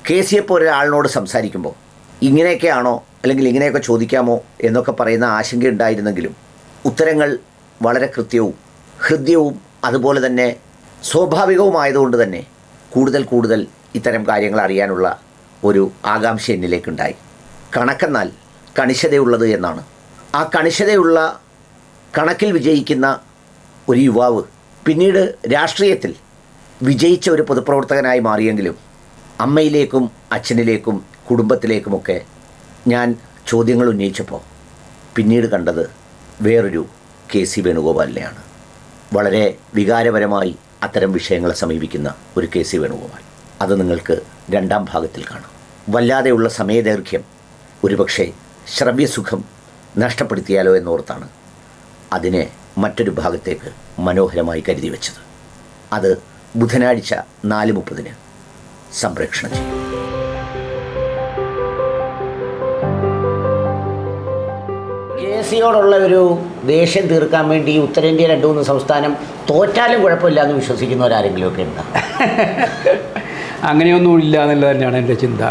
B: കെ സി എഫ് ഒരാളിനോട് സംസാരിക്കുമ്പോൾ ഇങ്ങനെയൊക്കെയാണോ അല്ലെങ്കിൽ ഇങ്ങനെയൊക്കെ ചോദിക്കാമോ എന്നൊക്കെ പറയുന്ന ആശങ്ക ഉണ്ടായിരുന്നെങ്കിലും ഉത്തരങ്ങൾ വളരെ കൃത്യവും ഹൃദ്യവും അതുപോലെ തന്നെ സ്വാഭാവികവുമായതുകൊണ്ട് തന്നെ കൂടുതൽ കൂടുതൽ ഇത്തരം കാര്യങ്ങൾ അറിയാനുള്ള ഒരു ആകാംക്ഷ എന്നിലേക്കുണ്ടായി. കണക്കെന്നാൽ കണിശതയുള്ളത് എന്നാണ്. ആ കണിശതയുള്ള കണക്കിൽ വിജയിക്കുന്ന ഒരു യുവാവ് പിന്നീട് രാഷ്ട്രീയത്തിൽ വിജയിച്ച ഒരു പൊതുപ്രവർത്തകനായി മാറിയെങ്കിലും അമ്മയിലേക്കും അച്ഛനിലേക്കും കുടുംബത്തിലേക്കുമൊക്കെ ഞാൻ ചോദ്യങ്ങൾ ഉന്നയിച്ചപ്പോൾ പിന്നീട് കണ്ടത് വേറൊരു കെ സി വേണുഗോപാലിനെയാണ്. വളരെ വികാരപരമായി അത്തരം വിഷയങ്ങളെ സമീപിക്കുന്ന ഒരു കെ സി വേണുഗോപാൽ. അത് നിങ്ങൾക്ക് രണ്ടാം ഭാഗത്തിൽ കാണാം. വല്ലാതെയുള്ള സമയദൈർഘ്യം ഒരുപക്ഷെ ശ്രവ്യസുഖം നഷ്ടപ്പെടുത്തിയാലോ എന്നോർത്താണ് അതിനെ മറ്റൊരു ഭാഗത്തേക്ക് മനോഹരമായി കരുതി വെച്ചത്. അത് ബുധനാഴ്ച നാല് മുപ്പതിന് സംപ്രേക്ഷണം ചെയ്യും. കെ സിയോടുള്ള ഒരു ദേഷ്യം തീർക്കാൻ വേണ്ടി ഉത്തരേന്ത്യ രണ്ടു മൂന്ന് സംസ്ഥാനം തോറ്റാലും കുഴപ്പമില്ല എന്ന് വിശ്വസിക്കുന്നവരാരെങ്കിലും ഒക്കെ ഉണ്ടോ?
A: അങ്ങനെയൊന്നും ഇല്ല എന്നുള്ളത് തന്നെയാണ് എന്റെ ചിന്ത.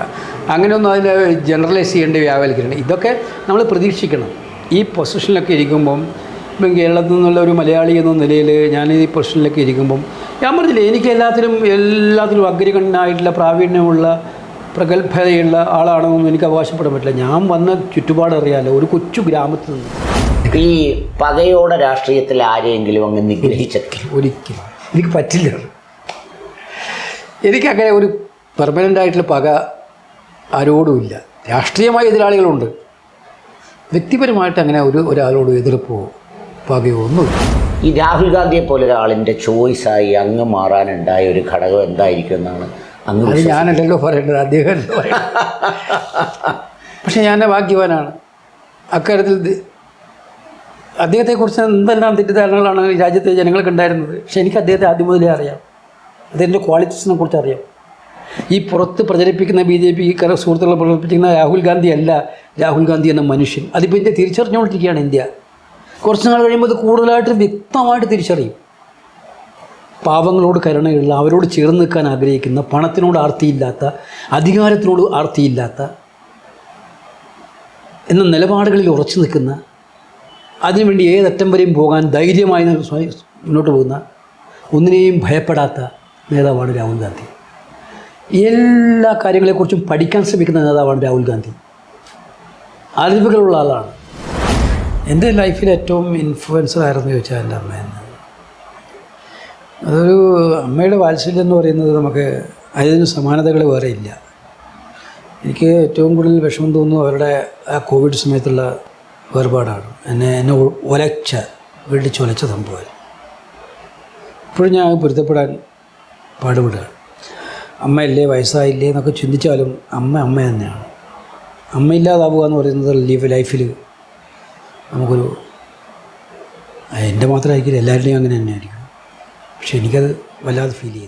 A: അങ്ങനെയൊന്നും അതിനെ ജനറലൈസ് ചെയ്യേണ്ട വ്യാപരിക്കണം ഇതൊക്കെ നമ്മൾ പ്രതീക്ഷിക്കണം. ഈ പൊസിഷനിലൊക്കെ ഇരിക്കുമ്പം ഇപ്പം കേരളത്തിൽ നിന്നുള്ള ഒരു മലയാളി എന്ന നിലയിൽ ഞാൻ ഈ പൊസിഷനിലൊക്കെ ഇരിക്കുമ്പം ഞാൻ പറഞ്ഞില്ലേ എനിക്ക് എല്ലാത്തിലും എല്ലാത്തിലും അഗ്രഗണ്യനായിട്ടുള്ള പ്രാവീണ്യമുള്ള പ്രഗത്ഭതയുള്ള ആളാണെന്നൊന്നും എനിക്ക് അവകാശപ്പെടാൻ പറ്റില്ല. ഞാൻ വന്ന ചുറ്റുപാടറിയാലോ ഒരു കൊച്ചു ഗ്രാമത്തിൽ നിന്ന്.
B: ഈ പകയോടെ രാഷ്ട്രീയത്തിൽ ആരെയെങ്കിലും അങ്ങ് നിഗ്രഹിച്ചിട്ടില്ല
A: ഒരിക്കലും. എനിക്ക് പറ്റില്ല. എനിക്കങ്ങനെ ഒരു പെർമനന്റ് ആയിട്ടുള്ള പക ആരോടുമില്ല രാഷ്ട്രീയമായ എതിരാളികളുണ്ട്. വ്യക്തിപരമായിട്ട് അങ്ങനെ ഒരു ഒരാളോട് എതിർപ്പോ പകയോ ഒന്നുമില്ല.
B: ഈ രാഹുൽ ഗാന്ധിയെ പോലെ ഒരാളിന്റെ ചോയ്സായി അങ്ങ് മാറാനുണ്ടായ ഒരു ഘടകം എന്തായിരിക്കും എന്നാണ് അങ്ങ്
A: അത്? ഞാനല്ലല്ലോ പറയേണ്ടത് അദ്ദേഹം. പക്ഷെ ഞാൻ ഭാഗ്യവാനാണ്. അക്കാര്യത്തിൽ അദ്ദേഹത്തെക്കുറിച്ച് എന്തെല്ലാം തെറ്റിദ്ധാരണകളാണ് രാജ്യത്തെ ജനങ്ങൾക്ക് ഉണ്ടായിരുന്നത്? പക്ഷെ എനിക്ക് അദ്ദേഹത്തെ ആദ്യം മുതലേ അറിയാം. അദ്ദേഹത്തിന്റെ ക്വാളിറ്റീസിനെ കുറിച്ച് അറിയാം. ഈ പുറത്ത് പ്രചരിപ്പിക്കുന്ന ബി ജെ പി കര സുഹൃത്തുക്കൾ പ്രചരിപ്പിക്കുന്ന രാഹുൽ ഗാന്ധി അല്ല രാഹുൽ ഗാന്ധി എന്ന മനുഷ്യൻ. അതിപ്പോൾ ഇന്ത്യ തിരിച്ചറിഞ്ഞുകൊണ്ടിരിക്കുകയാണ് ഇന്ത്യ. കുറച്ച് നാൾ കഴിയുമ്പോൾ അത് കൂടുതലായിട്ട് വ്യക്തമായിട്ട് തിരിച്ചറിയും. പാവങ്ങളോട് കരുണയുള്ള അവരോട് ചേർന്ന് നിൽക്കാൻ ആഗ്രഹിക്കുന്ന പണത്തിനോട് ആർത്തിയില്ലാത്ത അധികാരത്തിനോട് ആർത്തിയില്ലാത്ത എന്ന നിലപാടുകളിൽ ഉറച്ചു നിൽക്കുന്ന അതിനുവേണ്ടി ഏതറ്റം വരെയും പോകാൻ ധൈര്യമായി മുന്നോട്ട് പോകുന്ന ഒന്നിനെയും ഭയപ്പെടാത്ത നേതാവാണ് രാഹുൽ ഗാന്ധി. എല്ലാ കാര്യങ്ങളെക്കുറിച്ചും പഠിക്കാൻ ശ്രമിക്കുന്ന നേതാവാണ് രാഹുൽ ഗാന്ധി. അറിവുകളുള്ള ആളാണ്. എന്റെ ലൈഫിൽ ഏറ്റവും ഇൻഫ്ലുവൻസർ ആയിരുന്നു ചോദിച്ചാൽ എന്റെ അമ്മയെന്ന് അതൊരു അമ്മയുടെ വാത്സല്യം എന്ന് പറയുന്നത് നമുക്ക് അതിന് സമാനതകൾ വേറെ ഇല്ല. എനിക്ക് ഏറ്റവും കൂടുതൽ വിഷമം തോന്നുന്നു അവരുടെ ആ കോവിഡ് സമയത്തുള്ള വേർപാടാണ്. എന്നെ എന്നെ ഒലച്ച വെള്ളിച്ചൊലച്ച സംഭവം. ഇപ്പോഴും ഞാൻ പൊരുത്തപ്പെടാൻ പാടുപെടുകയാണ് അമ്മയല്ലേ വയസ്സായില്ലേ എന്നൊക്കെ ചിന്തിച്ചാലും അമ്മ അമ്മ തന്നെയാണ്. അമ്മയില്ലാതാവുക എന്ന് പറയുന്നത് ലീവ് ലൈഫിൽ നമുക്കൊരു എന്റെ മാത്രമായിരിക്കില്ല എല്ലാവരുടെയും അങ്ങനെ തന്നെയായിരിക്കും. പക്ഷെ എനിക്കത് വല്ലാതെ ഫീൽ ചെയ്തു